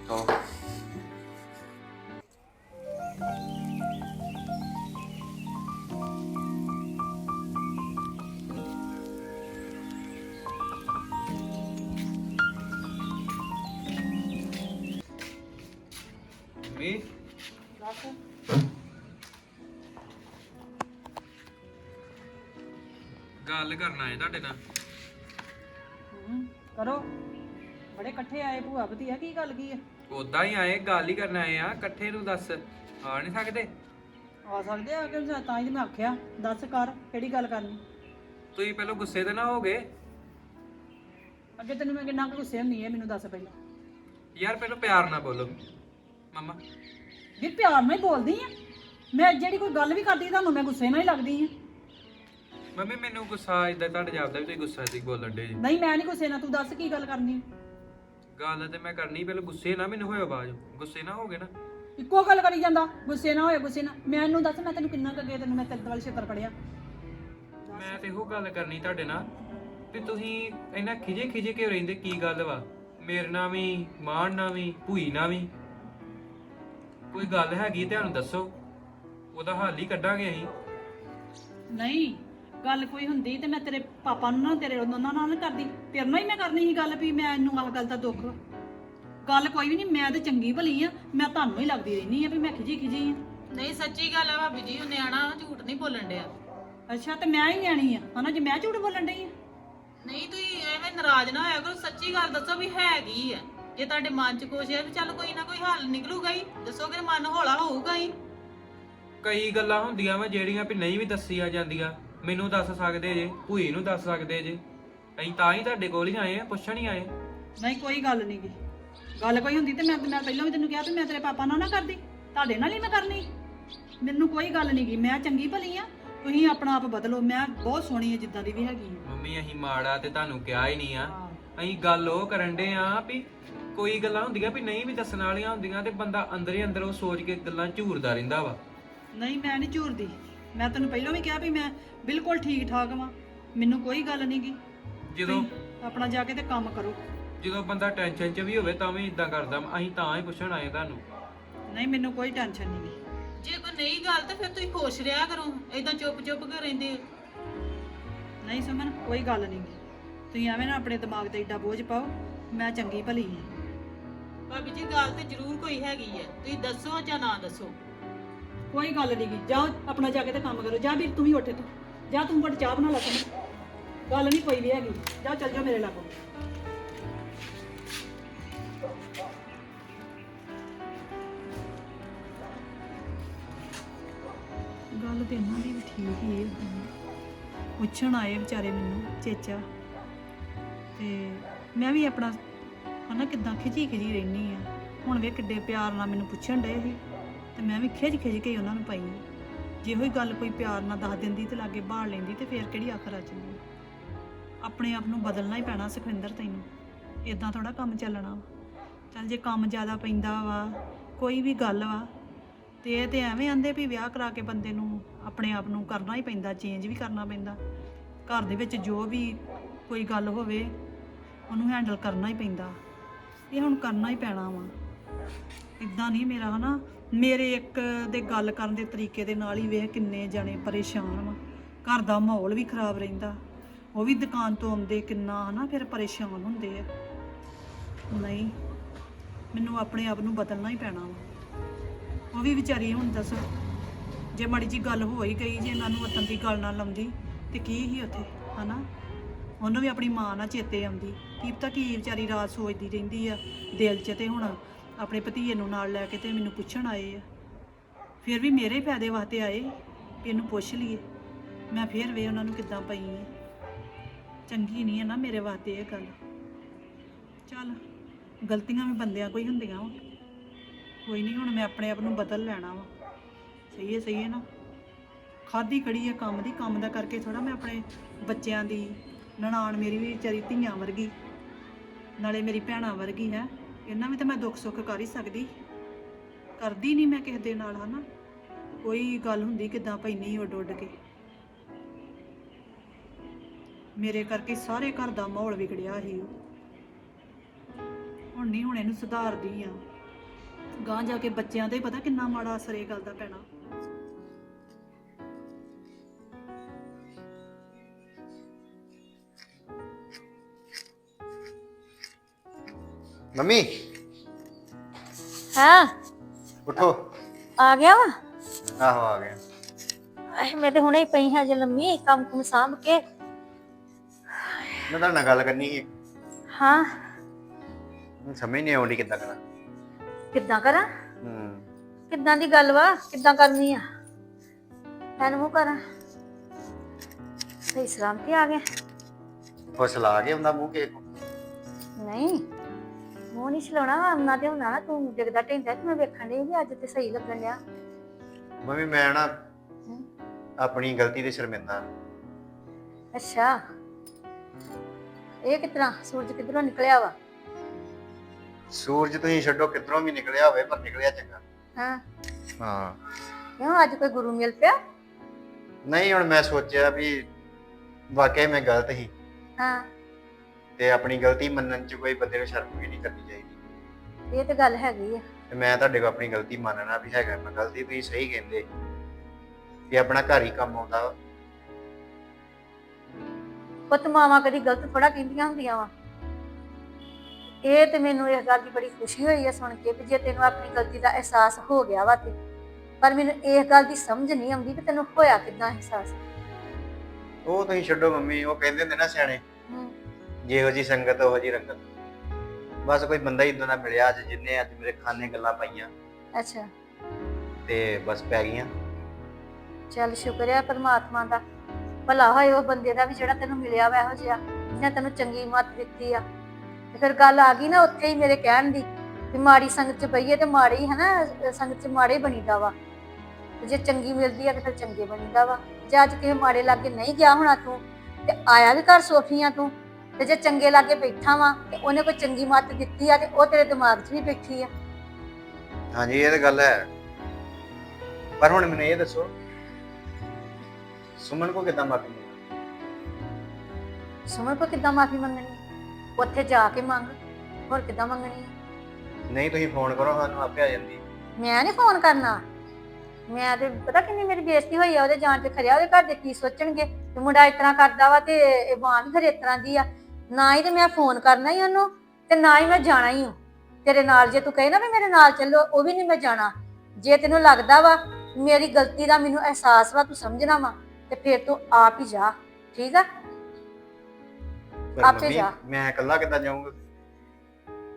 ਮੰਮੀ? ਗੱਲ ਕਰਨਾ ਹੈ ਤੁਹਾਡੇ ਨਾਲ। ਕਰੋ। ਬੜੇ ਇਕੱਠੇ ਆਏ ਭੂਆ ਵਧੀਆ ਕੀ ਗੱਲ ਕੀ ਹੈ ਉਦਾਂ ਹੀ ਆਏ ਗੱਲ ਹੀ ਕਰਨ ਆਏ ਆ ਇਕੱਠੇ ਨੂੰ ਦੱਸ। ਆ ਨਹੀਂ ਸਕਦੇ? ਆ ਸਕਦੇ ਆ ਕਿ ਤਾਂ ਹੀ ਤਾਂ ਮੈਂ ਆਖਿਆ ਦੱਸ ਕਰ ਕਿਹੜੀ ਗੱਲ ਕਰਨੀ? ਤੁਸੀਂ ਪਹਿਲਾਂ ਗੁੱਸੇ ਤੇ ਨਾ ਹੋਗੇ ਅੱਗੇ ਤੈਨੂੰ ਮੈਂ ਕਿੰਨਾ ਕੁ ਗੁੱਸੇ ਹੁੰਦੀ ਹੈ ਮੈਨੂੰ ਦੱਸ ਪਹਿਲਾਂ। ਯਾਰ ਪਹਿਲਾਂ ਪਿਆਰ ਨਾਲ ਬੋਲੋ ਮਮਾ। ਵੀ ਪਿਆਰ ਨਾਲ ਹੀ ਬੋਲਦੀ ਆ। ਮੈਂ ਜਿਹੜੀ ਕੋਈ ਗੱਲ ਵੀ ਕਰਦੀ ਤੁਹਾਨੂੰ ਮੈਂ ਗੁੱਸੇ ਨਾਲ ਹੀ ਲੱਗਦੀ ਆ। ਮੰਮੀ ਮੈਨੂੰ ਗੁੱਸਾ ਇਦਾਂ ਤੁਹਾਡੇ ਜਾਪਦਾ ਵੀ ਤੁਸੀਂ ਗੁੱਸਾ ਸੀ ਬੋਲਣ ਦੇ ਨਹੀਂ ਮੈਂ ਨਹੀਂ ਗੁੱਸੇ ਨਾਲ ਤੂੰ ਦੱਸ ਕੀ ਗੱਲ ਕਰਨੀ? ਗੱਲ ਤੇ ਮੈਂ ਕਰਨੀ ਪਹਿਲਾਂ ਗੁੱਸੇ ਨਾ ਮੈਨੂੰ ਹੋਇਆ ਆਵਾਜ਼। ਗੁੱਸੇ ਨਾ ਹੋਗੇ ਨਾ। ਇੱਕੋ ਗੱਲ ਕਰੀ ਜਾਂਦਾ ਗੁੱਸੇ ਨਾ ਹੋਏ ਗੁੱਸੇ ਨਾ ਮੈਨੂੰ ਦੱਸ ਮੈਂ ਤੈਨੂੰ ਕਿੰਨਾ ਕੁ ਅੱਗੇ ਤੈਨੂੰ ਮੈਂ ਤੇਰੇ ਵਾਲੀ ਛੇਤਰ ਪੜਿਆ ਮੈਂ ਤੇ ਇਹੋ ਗੱਲ ਕਰਨੀ ਤੁਹਾਡੇ ਨਾਲ ਵੀ ਤੁਸੀਂ ਇੰਨਾ ਖਿਜੇ ਖਿਜੇ ਕਿਉਂ ਰਹਿੰਦੇ? ਕੀ ਗੱਲ ਵਾ? ਮੇਰੇ ਨਾਲ ਵੀ ਮਾਣ ਨਾਲ ਵੀ ਭੂਈ ਨਾਲ ਵੀ। ਕੋਈ ਗੱਲ ਹੈਗੀ ਤੁਹਾਨੂੰ ਦੱਸੋ। ਉਹਦਾ ਹੱਲ ਹੀ ਕੱਢਾਂਗੇ ਅਸੀਂ। ਨਹੀਂ ਗੱਲ ਕੋਈ ਹੁੰਦੀ ਤੇ ਮੈਂ ਤੇਰੇ ਪਾਪਾ ਨੂੰ ਨਾ ਤੇਰੇ ਉਹਨਾਂ ਨਾਲ ਨਾ ਕਰਦੀ। ਤੇਰੇ ਨਾਲ ਹੀ ਮੈਂ ਕਰਨੀ ਸੀ ਗੱਲ ਵੀ ਮੈਂ ਇਹਨੂੰ ਆਹ ਗੱਲ ਦਾ ਦੁੱਖ ਗੱਲ ਕੋਈ ਵੀ ਨਹੀਂ ਮੈਂ ਤੇ ਚੰਗੀ ਭਲੀ ਆ ਮੈਂ ਤੁਹਾਨੂੰ ਹੀ ਲੱਗਦੀ ਰਹਿਨੀ ਆ ਵੀ ਮੈਂ ਖਿਜੀ ਖਿਜੀ ਆ। ਨਹੀਂ ਸੱਚੀ ਗੱਲ ਆ ਭਾਬੀ ਜੀ ਉਹ ਨਿਆਣਾ ਝੂਠ ਨਹੀਂ ਬੋਲਣ ਡਿਆ। ਅੱਛਾ ਤੇ ਮੈਂ ਹੀ ਨਿਆਣੀ ਆ ਹਨਾ? ਜੇ ਮੈਂ ਝੂਠ ਬੋਲਣ ਡਈ ਆ? ਨਹੀਂ ਤੁਸੀਂ ਐਵੇਂ ਨਾਰਾਜ਼ ਨਾ ਹੋਇਆ ਕਰੋ ਸੱਚੀ ਗੱਲ ਦੱਸੋ ਵੀ ਹੈ ਕੀ ਹੈ ਜੇ ਤੁਹਾਡੇ ਮਨ 'ਚ ਕੁਛ ਹੈ ਤੇ ਚੱਲ ਕੋਈ ਨਾ ਕੋਈ ਹੱਲ ਨਿਕਲੂਗਾ ਹੀ ਦੱਸੋਗੇ ਮਨ ਹੌਲਾ ਹੋਊਗਾ ਹੀ। ਕਈ ਗੱਲਾਂ ਹੁੰਦੀਆਂ ਵਾ ਜਿਹੜੀਆਂ ਵੀ ਨਹੀਂ ਵੀ ਦੱਸੀਆਂ ਜਾਂਦੀਆਂ। ਮੈਨੂੰ ਦੱਸ ਸਕਦੇ ਜੇ ਭੂਈ ਨੂੰ ਦੱਸ ਸਕਦੇ ਜੇ। ਅਸੀਂ ਤਾਂ ਹੀ ਤੁਹਾਡੇ ਕੋਲ ਹੀ ਆਏ ਆ ਪੁੱਛਣ ਹੀ ਆਏ ਨਹੀਂ ਕੋਈ ਗੱਲ ਨਹੀਂ ਗੀ। ਗੱਲ ਕੋਈ ਹੁੰਦੀ ਤੇ ਮੈਂ ਮੈਂ ਪਹਿਲਾਂ ਵੀ ਤੈਨੂੰ ਕਿਹਾ ਵੀ ਮੈਂ ਤੇਰੇ ਪਾਪਾ ਨਾਲ ਨਾ ਕਰਦੀ ਤੁਹਾਡੇ ਨਾਲ ਹੀ ਮੈਂ ਕਰਨੀ। ਮੈਨੂੰ ਕੋਈ ਗੱਲ ਨਹੀਂ ਗੀ ਮੈਂ ਚੰਗੀ ਭਲੀ ਆ ਤੁਸੀਂ ਆਪਣਾ ਆਪ ਬਦਲੋ ਮੈਂ ਬਹੁਤ ਸੋਹਣੀ ਆ ਜਿੱਦਾਂ ਦੀ ਵੀ ਹੈਗੀ ਆ। ਮੰਮੀ ਅਸੀਂ ਮਾੜਾ ਤੇ ਤੁਹਾਨੂੰ ਕਿਹਾ ਹੀ ਨਹੀਂ ਆ। ਅਸੀਂ ਗੱਲ ਉਹ ਕਰਨ ਦੇ ਆ ਵੀ ਕੋਈ ਗੱਲਾਂ ਹੁੰਦੀਆਂ ਵੀ ਨਹੀਂ ਵੀ ਦੱਸਣ ਵਾਲੀਆਂ ਹੁੰਦੀਆਂ ਤੇ ਬੰਦਾ ਅੰਦਰ ਹੀ ਅੰਦਰ ਉਹ ਸੋਚ ਕੇ ਗੱਲਾਂ ਝੂਰਦਾ ਰਹਿੰਦਾ ਵਾ। ਨਹੀਂ ਮੈਂ ਨਹੀਂ ਝੂਰਦੀ। ਮੈਂ ਤੈਨੂੰ ਪਹਿਲਾਂ ਵੀ ਕਿਹਾ ਵੀ ਮੈਂ ਬਿਲਕੁਲ ਠੀਕ ਠਾਕ ਵਾਂ। ਮੈਨੂੰ ਕੋਈ ਗੱਲ ਨਹੀਂ ਗੀ। ਜਦੋਂ ਤੁਸੀਂ ਆਪਣਾ ਜਾ ਕੇ ਤੇ ਕੰਮ ਕਰੋ। ਜਦੋਂ ਬੰਦਾ ਟੈਨਸ਼ਨ 'ਚ ਵੀ ਹੋਵੇ ਤਾਂ ਵੀ ਇਦਾਂ ਕਰਦਾ ਅਸੀਂ ਤਾਂ ਹੀ ਪੁੱਛਣ ਆਏ ਤੁਹਾਨੂੰ। ਨਹੀਂ ਮੈਨੂੰ ਕੋਈ ਟੈਨਸ਼ਨ ਨਹੀਂ ਜੇ ਕੋਈ ਨਹੀਂ ਗੱਲ ਤਾਂ ਫਿਰ ਤੁਸੀਂ ਖੁਸ਼ ਰਿਹਾ ਕਰੋ। ਏਦਾਂ ਚੁੱਪ ਚੁੱਪ ਕੇ ਰਹਿੰਦੇ ਹੋ। ਨਹੀਂ ਸਮਨ ਕੋਈ ਗੱਲ ਨਹੀਂ ਗੀ। ਤੁਸੀਂ ਐਵੇਂ ਨਾ ਆਪਣੇ ਦਿਮਾਗ ਤੇ ਏਡਾ ਬੋਝ ਪਾਓ ਮੈਂ ਚੰਗੀ ਭਲੀ ਆ। ਭਾਬੀ ਜੀ ਗੱਲ ਤੇ ਜ਼ਰੂਰ ਕੋਈ ਹੈਗੀ ਹੈ। ਤੁਸੀਂ ਦੱਸੋ ਜਾਂ ਨਾ ਦੱਸੋ। ਕੋਈ ਗੱਲ ਨਹੀਂ ਗੀ। ਜਾਓ, ਆਪਣਾ ਜਾ ਕੇ ਤੇ ਕੰਮ ਕਰੋ। ਜਾ ਵੀਰ, ਤੂੰ ਵੀ ਉੱਠੇ ਤੂੰ ਜਾ, ਤੂੰ ਘਟ ਚਾਹ ਬਣਾ ਲੈ ਤੂੰ ਗੱਲ ਨਹੀਂ ਕੋਈ ਵੀ ਹੈਗੀ। ਜਾ, ਚੱਲ ਜਾ ਮੇਰੇ ਲਾਗੋਂ। ਗੱਲ ਤੇ ਇਹਨਾਂ ਦੀ ਵੀ ਠੀਕ ਹੀ ਹੈ ਪੁੱਛਣ ਆਏ ਵਿਚਾਰੇ ਮੈਨੂੰ, ਚੇਚਾ। ਤੇ ਮੈਂ ਵੀ ਆਪਣਾ, ਹਨਾ, ਕਿਦਾਂ ਖਿਜੀ ਖਿਜੀ ਰਹਿਨੀ ਆ। ਹੁਣ ਵੇ ਕਿੱਡੇ ਪਿਆਰ ਨਾਲ ਮੈਨੂੰ ਪੁੱਛਣ ਡਏ ਸੀ। ਤੇ ਮੈਂ ਵੀ ਖਿਜ ਖਿਜ ਕੇ ਹੀ ਉਹਨਾਂ ਨੂੰ ਪਾਈ। ਜੇ ਹੋਈ ਗੱਲ ਕੋਈ ਪਿਆਰ ਨਾਲ ਦੱਸ ਦਿੰਦੀ ਤੇ ਲਾਗੇ ਬਾੜ ਲੈਂਦੀ ਤੇ ਫੇਰ ਕਿਹੜੀ ਆਖਰ ਆ ਜਾਂਦੀ? ਆਪਣੇ ਆਪ ਨੂੰ ਬਦਲਣਾ ਹੀ ਪੈਣਾ ਸੁਖਵਿੰਦਰ ਤੈਨੂੰ। ਇਦਾਂ ਥੋੜਾ ਕੰਮ ਚੱਲਣਾ। ਵਾ ਚੱਲ ਜੇ ਕੰਮ ਜ਼ਿਆਦਾ ਪੈਂਦਾ ਵਾ, ਕੋਈ ਵੀ ਗੱਲ ਵਾ, ਤੇ ਇਹ ਤੇ ਐਵੇਂ ਆਂਦੇ ਵੀ ਵਿਆਹ ਕਰਾ ਕੇ ਬੰਦੇ ਨੂੰ ਆਪਣੇ ਆਪ ਨੂੰ ਕਰਨਾ ਹੀ ਪੈਂਦਾ ਚੇਂਜ ਵੀ ਕਰਨਾ ਪੈਂਦਾ। ਘਰ ਦੇ ਵਿੱਚ ਜੋ ਵੀ ਕੋਈ ਗੱਲ ਹੋਵੇ, ਉਹਨੂੰ ਹੈਂਡਲ ਕਰਨਾ ਹੀ ਪੈਂਦਾ। ਇਹ ਹੁਣ ਕਰਨਾ ਹੀ ਪੈਣਾ ਵਾ। ਇਦਾਂ ਨਹੀਂ ਮੇਰਾ ਹਨਾ ਮੇਰੇ ਇੱਕ ਦੇ ਗੱਲ ਕਰਨ ਦੇ ਤਰੀਕੇ ਦੇ ਨਾਲ ਹੀ ਵੇਖ ਕਿੰਨੇ ਜਣੇ ਪਰੇਸ਼ਾਨ ਵਾ। ਘਰ ਦਾ ਮਾਹੌਲ ਵੀ ਖਰਾਬ ਰਹਿੰਦਾ। ਉਹ ਵੀ ਦੁਕਾਨ ਤੋਂ ਆਉਂਦੇ ਕਿੰਨਾ ਹਨਾ, ਫਿਰ ਪਰੇਸ਼ਾਨ ਹੁੰਦੇ ਆ। ਨਹੀਂ, ਮੈਨੂੰ ਆਪਣੇ ਆਪ ਨੂੰ ਬਦਲਣਾ ਹੀ ਪੈਣਾ ਵਾ। ਉਹ ਵੀ ਵਿਚਾਰੀ ਹੁਣ ਦੱਸ, ਜੇ ਮਾੜੀ ਜੀ ਗੱਲ ਹੋ ਹੀ ਗਈ, ਜੇ ਇਹਨਾਂ ਨੂੰ ਵਤਨ ਦੀ ਗੱਲ ਨਾਲ ਲਾਉਂਦੀ, ਤੇ ਕੀ ਹੀ ਉੱਥੇ, ਹਨਾ? ਉਹਨੂੰ ਵੀ ਆਪਣੀ ਮਾਂ ਨਾਲ ਚੇਤੇ ਆਉਂਦੀ। ਕੀ ਪਤਾ ਕੀ ਵਿਚਾਰੀ ਰਾਤ ਸੋਚਦੀ ਰਹਿੰਦੀ ਆ ਦਿਲ 'ਚ ਤੇ ਹੁਣ ਆਪਣੇ ਭਤੀਏ ਨੂੰ ਨਾਲ ਲੈ ਕੇ ਤੇ ਮੈਨੂੰ ਪੁੱਛਣ ਆਏ ਆ। ਫਿਰ ਵੀ ਮੇਰੇ ਫਾਇਦੇ ਵਾਸਤੇ ਆਏ, ਵੀ ਇਹਨੂੰ ਪੁੱਛ ਲਈਏ। ਮੈਂ ਫਿਰ ਵੇ ਉਹਨਾਂ ਨੂੰ ਕਿੱਦਾਂ ਪਈ ਆ। ਚੰਗੀ ਨਹੀਂ ਹੈ ਨਾ ਮੇਰੇ ਵਾਸਤੇ ਇਹ ਗੱਲ। ਚੱਲ, ਗਲਤੀਆਂ ਵੀ ਬੰਦਿਆਂ ਕੋਈ ਹੁੰਦੀਆਂ ਵਾ। ਕੋਈ ਨਹੀਂ, ਹੁਣ ਮੈਂ ਆਪਣੇ ਆਪ ਨੂੰ ਬਦਲ ਲੈਣਾ ਵਾ। ਸਹੀ ਹੈ ਸਹੀ ਹੈ ਨਾ। ਖਾਦੀ ਕੜੀ ਹੈ ਕੰਮ ਦੀ, ਕੰਮ ਦਾ ਕਰਕੇ ਥੋੜਾ ਮੈਂ ਆਪਣੇ ਬੱਚਿਆਂ ਦੀ, ਨਨਾਣ ਮੇਰੀ ਵੀ ਵਿਚਾਰੀ ਧੀਆਂ ਵਰਗੀ। ਨਾਲੇ ਮੇਰੀ ਭੈਣਾਂ ਵਰਗੀ ਹੈ। ਇਹਨਾਂ ਵੀ ਤਾਂ ਮੈਂ ਦੁੱਖ ਸੁੱਖ ਕਰ ਹੀ ਸਕਦੀ। ਕਰਦੀ ਨਹੀਂ ਮੈਂ ਕਿਸੇ ਦੇ ਨਾਲ, ਹਨਾ? ਕੋਈ ਗੱਲ ਹੁੰਦੀ ਕਿਦਾਂ ਪੈਣੀ ਉੱਡ ਉੱਡ ਕੇ। ਮੇਰੇ ਕਰਕੇ ਸਾਰੇ ਘਰ ਦਾ ਮਾਹੌਲ ਵਿਗੜਿਆ ਸੀ ਹੁਣ ਨਹੀਂ, ਹੁਣ ਇਹਨੂੰ ਸੁਧਾਰਦੀ ਆ। ਗਾਂ ਜਾ ਕੇ ਬੱਚਿਆਂ ਤੇ ਪਤਾ ਕਿੰਨਾ ਮਾੜਾ ਅਸਰ ਇਹ ਗੱਲ ਦਾ ਪੈਣਾ। ਮੰਮੀ ਹਾਂ ਉਠੋ ਆ ਗਿਆ ਵਾ ਆਹੋ ਆ ਗਿਆ ਅਹ ਮੈਂ ਤੇ ਹੁਣੇ ਹੀ ਪਈ ਹਾਂ ਜੇ ਲੰਮੀ ਕੰਮ ਕੁਮ ਸਾਂਭ ਕੇ ਮੈਂ ਤੁਹਾਡੇ ਨਾਲ ਗੱਲ ਕਰਨੀ ਸੀ ਹਾਂ ਮੈਨੂੰ ਸਮਝ ਨਹੀਂ ਆਉਂਦੀ ਕਿੱਦਾਂ ਕਰਾਂ ਕਿੱਦਾਂ ਕਰਾਂ ਹੂੰ ਕਿੱਦਾਂ ਦੀ ਗੱਲ ਵਾ ਕਿੱਦਾਂ ਕਰਨੀ ਆ ਐਨ ਮੂੰਹ ਕਰਾਂ ਸਹੀ ਸਲਾਮ ਤੇ ਆ ਗਿਆ ਫਸਲ ਆ ਗਿਆ ਹੁੰਦਾ ਮੂੰਹ ਕੇ ਨਹੀਂ ਮੂੰਹ ਨਹੀਂ ਛਲਾਉਣਾ ਆਉਣਾ ਤੇ ਹੁਣਾ ਨਾ ਤੂੰ ਜਗਦਾ ਢਿੰਦਾ ਤੇ ਮੈਂ ਵੇਖਣ ਡਈ ਵੀ ਅੱਜ ਤੇ ਸਹੀ ਲੱਗਣ ਡਿਆ। ਮੰਮੀ ਮੈਂ ਨਾ ਆਪਣੀ ਗਲਤੀ ਤੇ ਸ਼ਰਮਿੰਦਾ। ਅੱਛਾ। ਇਹ ਕਿਤਨਾ? ਸੂਰਜ ਕਿਧਰੋਂ ਨਿਕਲਿਆ ਵਾ? ਸੂਰਜ ਤੁਸੀਂ ਛੱਡੋ ਕਿੱਧਰੋਂ ਵੀ ਨਿਕਲਿਆ ਹੋਵੇ ਪਰ ਨਿਕਲਿਆ ਚੰਗਾ। ਹਾਂ। ਹਾਂ। ਕਿਉਂ ਅੱਜ ਕੋਈ ਗੁਰੂ ਮਿਲ ਪਿਆ? ਨਹੀਂ ਹੁਣ ਮੈਂ ਸੋਚਿਆ ਵੀ ਵਾਕਿਆ ਮੈਂ ਗਲਤ ਸੀ। ਹਾਂ। ਤੇ ਆਪਣੀ ਗਲਤੀ ਮੰਨਣ ਚ ਕੋਈ ਬੰਦੇ ਨੂੰ ਸ਼ਰਮ ਵੀ ਨਹੀਂ ਕਰਨੀ ਚਾਹੀਦੀ। ਇਹ ਤੇ ਗੱਲ ਹੈਗੀ ਆ। ਤੇ ਮੈਂ ਤੁਹਾਡੇ ਕੋਲ ਆਪਣੀ ਗਲਤੀ ਮੰਨਣਾ ਵੀ ਹੈਗਾ ਮੈਂ ਗਲਤੀ ਤੁਸੀਂ ਸਹੀ ਕਹਿੰਦੇ। ਕਿ ਆਪਣਾ ਘਰ ਹੀ ਕੰਮ ਆਉਂਦਾ ਵਾ। ਪੁੱਤ ਮਾਵਾਂ ਕਦੀ ਗਲਤ ਥੋੜਾ ਕਹਿੰਦੀਆਂ ਹੁੰਦੀਆਂ ਵਾ। ਇਹ ਤੇ ਮੈਨੂੰ ਇਸ ਗੱਲ ਦੀ ਬੜੀ ਖੁਸ਼ੀ ਹੋਈ ਹੈ ਸੁਣ ਕੇ ਵੀ ਜੇ ਤੈਨੂੰ ਆਪਣੀ ਗਲਤੀ ਦਾ ਅਹਿਸਾਸ ਹੋ ਗਿਆ ਵਾ ਤੇ ਪਰ ਮੈਨੂੰ ਇਸ ਗੱਲ ਦੀ ਸਮਝ ਨਹੀਂ ਆਉਂਦੀ ਕਿ ਤੈਨੂੰ ਹੋਇਆ ਕਿੱਦਾਂ ਅਹਿਸਾਸ। ਉਹ ਤੁਸੀਂ ਛੱਡੋ ਮੰਮੀ ਉਹ ਕਹਿੰਦੇ ਹੁੰਦੇ ਨਾ ਸਿਆਣੇ ਜਿਹੋ ਜੀ ਸੰਗਤ ਉਹੋ ਜੀ ਰੰਗਤ। ਬਸ ਕੋਈ ਬੰਦਾ ਹੀ ਇਦਾਂ ਦਾ ਮਿਲਿਆ ਅੱਜ ਜਿੰਨੇ ਅੱਜ ਮੇਰੇ ਖਾਨੇ ਗੱਲਾਂ ਪਾਈਆਂ। ਅੱਛਾ। ਤੇ ਬਸ ਪੈ ਗਈਆਂ। ਚੱਲ ਸ਼ੁਕਰ ਹੈ ਪਰਮਾਤਮਾ ਦਾ। ਭਲਾ ਹੋਏ ਉਹ ਬੰਦੇ ਦਾ ਵੀ ਜਿਹੜਾ ਤੈਨੂੰ ਮਿਲਿਆ ਵਾ ਇਹੋ ਜਿਹਾ ਜਿਹਨੇ ਤੈਨੂੰ ਚੰਗੀ ਮੱਤ ਦਿੱਤੀ ਆ। ਤੇ ਫਿਰ ਗੱਲ ਆ ਗਈ ਨਾ ਉੱਥੇ ਹੀ ਮੇਰੇ ਕਹਿਣ ਦੀ ਵੀ ਮਾੜੀ ਸੰਗਤ ਚ ਪਈਏ ਤੇ ਮਾੜੀ ਹੀ ਹਨਾ ਸੰਗਤ ਚ ਮਾੜੇ ਬਣੀਦਾ ਵਾ। ਤੇ ਜੇ ਚੰਗੀ ਮਿਲਦੀ ਆ ਤੇ ਫਿਰ ਚੰਗੇ ਬਣੀਦਾ ਵਾ। ਜੇ ਅੱਜ ਕਿਸੇ ਮਾੜੇ ਲਾਗੇ ਨਹੀਂ ਗਿਆ ਹੋਣਾ ਤੂੰ ਤੇ ਆਇਆ ਵੀ ਘਰ ਸੋਫੀਆਂ ਤੂੰ ਤੇ ਜੇ ਚੰਗੇ ਲਾਗੇ ਬੈਠਾ ਵਾ ਤੇ ਉਹਨੇ ਕੋਈ ਚੰਗੀ ਮੱਤ ਦਿੱਤੀ ਆ ਤੇ ਉਹ ਤੇਰੇ ਦਿਮਾਗ 'ਚ ਵੀ ਬੈਠੀ ਆ। ਹਾਂਜੀ ਇਹ ਤਾਂ ਗੱਲ ਹੈ। ਪਰ ਹੁਣ ਮੈਨੂੰ ਇਹ ਦੱਸੋ ਸੁਮਨ ਕੋ ਕਿਦਾਂ ਮਾਫੀ ਮੰਗਾਂ ਸੁਮਨ ਕੋ ਕਿੱਦਾਂ ਮਾਫੀ ਮੰਗਣੀ? ਉੱਥੇ ਜਾ ਕੇ ਮੰਗ ਹੋਰ ਕਿੱਦਾਂ ਮੰਗਣੀ? ਨਹੀਂ ਤੁਸੀਂ ਫੋਨ ਕਰੋ ਸਾਨੂੰ ਆਪੇ ਆ ਜਾਂਦੀ। ਮੈਂ ਨਹੀਂ ਫੋਨ ਕਰਨਾ। ਮੈਂ ਤੇ ਪਤਾ ਕਿੰਨੀ ਮੇਰੀ ਬੇਇੱਜ਼ਤੀ ਹੋਈ ਆ ਉਹਦੇ ਜਾਣ ਤੇ ਖਰਿਆ ਉਹਦੇ ਘਰ ਦੇ ਕੀ ਸੋਚਣਗੇ? ਤੇ ਮੁੰਡਾ ਇਸ ਤਰ੍ਹਾਂ ਕਰਦਾ ਵਾ ਤੇ ਇਹ ਮਾਂ ਵੀ ਫਿਰ ਇਸ ਤਰ੍ਹਾਂ ਦੀ ਆ। ਨਾ ਹੀ ਤੇ ਮੈਂ ਫੋਨ ਕਰਨਾ ਹੀ ਉਹਨੂੰ ਤੇ ਨਾ ਹੀ ਮੈਂ ਜਾਣਾ ਹੀ ਹਾਂ ਤੇਰੇ ਨਾਲ ਜੇ ਤੂੰ ਕਹੇ ਨਾ ਵੀ ਮੇਰੇ ਨਾਲ ਚੱਲੋ ਉਹ ਵੀ ਨਹੀਂ ਮੈਂ ਜਾਣਾ। ਜੇ ਤੈਨੂੰ ਲੱਗਦਾ ਵਾ ਮੇਰੀ ਗਲਤੀ ਦਾ ਮੈਨੂੰ ਅਹਿਸਾਸ ਵਾ ਤੂੰ ਸਮਝਣਾ ਵਾ ਤੇ ਫਿਰ ਤੂੰ ਆਪ ਹੀ ਜਾ। ਠੀਕ ਆ? ਪਰ ਆਪੇ ਮੰਮੀ ਜਾ। ਮੈਂ ਇਕੱਲਾ ਕਿੱਦਾਂ ਜਾਊਂਗਾ?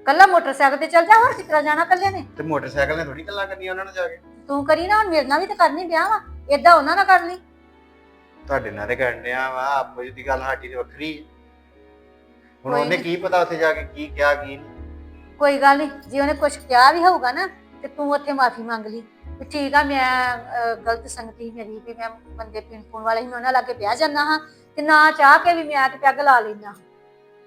ਕੱਲਾ ਮੋਟਰਸਾਈਕਲ ਤੇ ਚੱਲ ਜਾ ਹੋਰ ਕਿਤਰਾ ਜਾਣਾ ਕੱਲੇ ਨੇ? ਤੇ ਮੋਟਰਸਾਈਕਲ ਨੇ ਥੋੜੀ ਗੱਲਾਂ ਕਰਨੀਆਂ ਉਹਨਾਂ ਨਾਲ ਜਾ ਕੇ। ਤੂੰ ਕਰੀ ਨਾ ਹੁਣ ਮੇਰੇ ਨਾਲ ਵੀ ਤੇ ਕਰਨੀ ਪਿਆ ਵਾ। ਏਦਾਂ ਉਹਨਾਂ ਨਾਲ ਕਰ ਲਈ। ਤੁਹਾਡੇ ਨਾਲ ਤੇ ਕਰਨ ਡਿਆ ਵਾ ਆਪੋ ਜੀ ਦੀ ਗੱਲ ਸਾਡੀ ਤੇ ਵੱਖਰੀ ਹੈ ਹੁਣ ਉਹਨੇ ਨੀ। ਕੀ ਪਤਾ ਉੱਥੇ ਜਾ ਕੇ ਕੀ ਕਿਹਾ ਕੀ ਨਹੀਂ? ਕੋਈ ਗੱਲ ਨਹੀਂ ਜੇ ਉਹਨੇ ਕੁਝ ਕਿਹਾ ਵੀ ਹੋਊਗਾ ਨਾ ਤੇ ਤੂੰ ਉੱਥੇ ਮਾਫੀ ਮੰਗ ਲਈ। ਵੀ ਠੀਕ ਆ ਮੈਂ ਅਹ, ਗਲਤ ਸੰਗਤੀ ਮੇਰੀ ਵੀ ਮੈਂ ਬੰਦੇ ਪੀਣ ਪੂਣ ਵਾਲੇ ਹੀ ਮੈਂ ਉਹਨਾਂ ਲਾਗੇ ਪਿਆ ਜਾਂਦਾ ਹਾਂ ਤੇ ਨਾ ਚਾਹ ਕੇ ਵੀ ਮੈਂ ਤੇ ਪੈਗ ਲਾ ਲੈਣਾ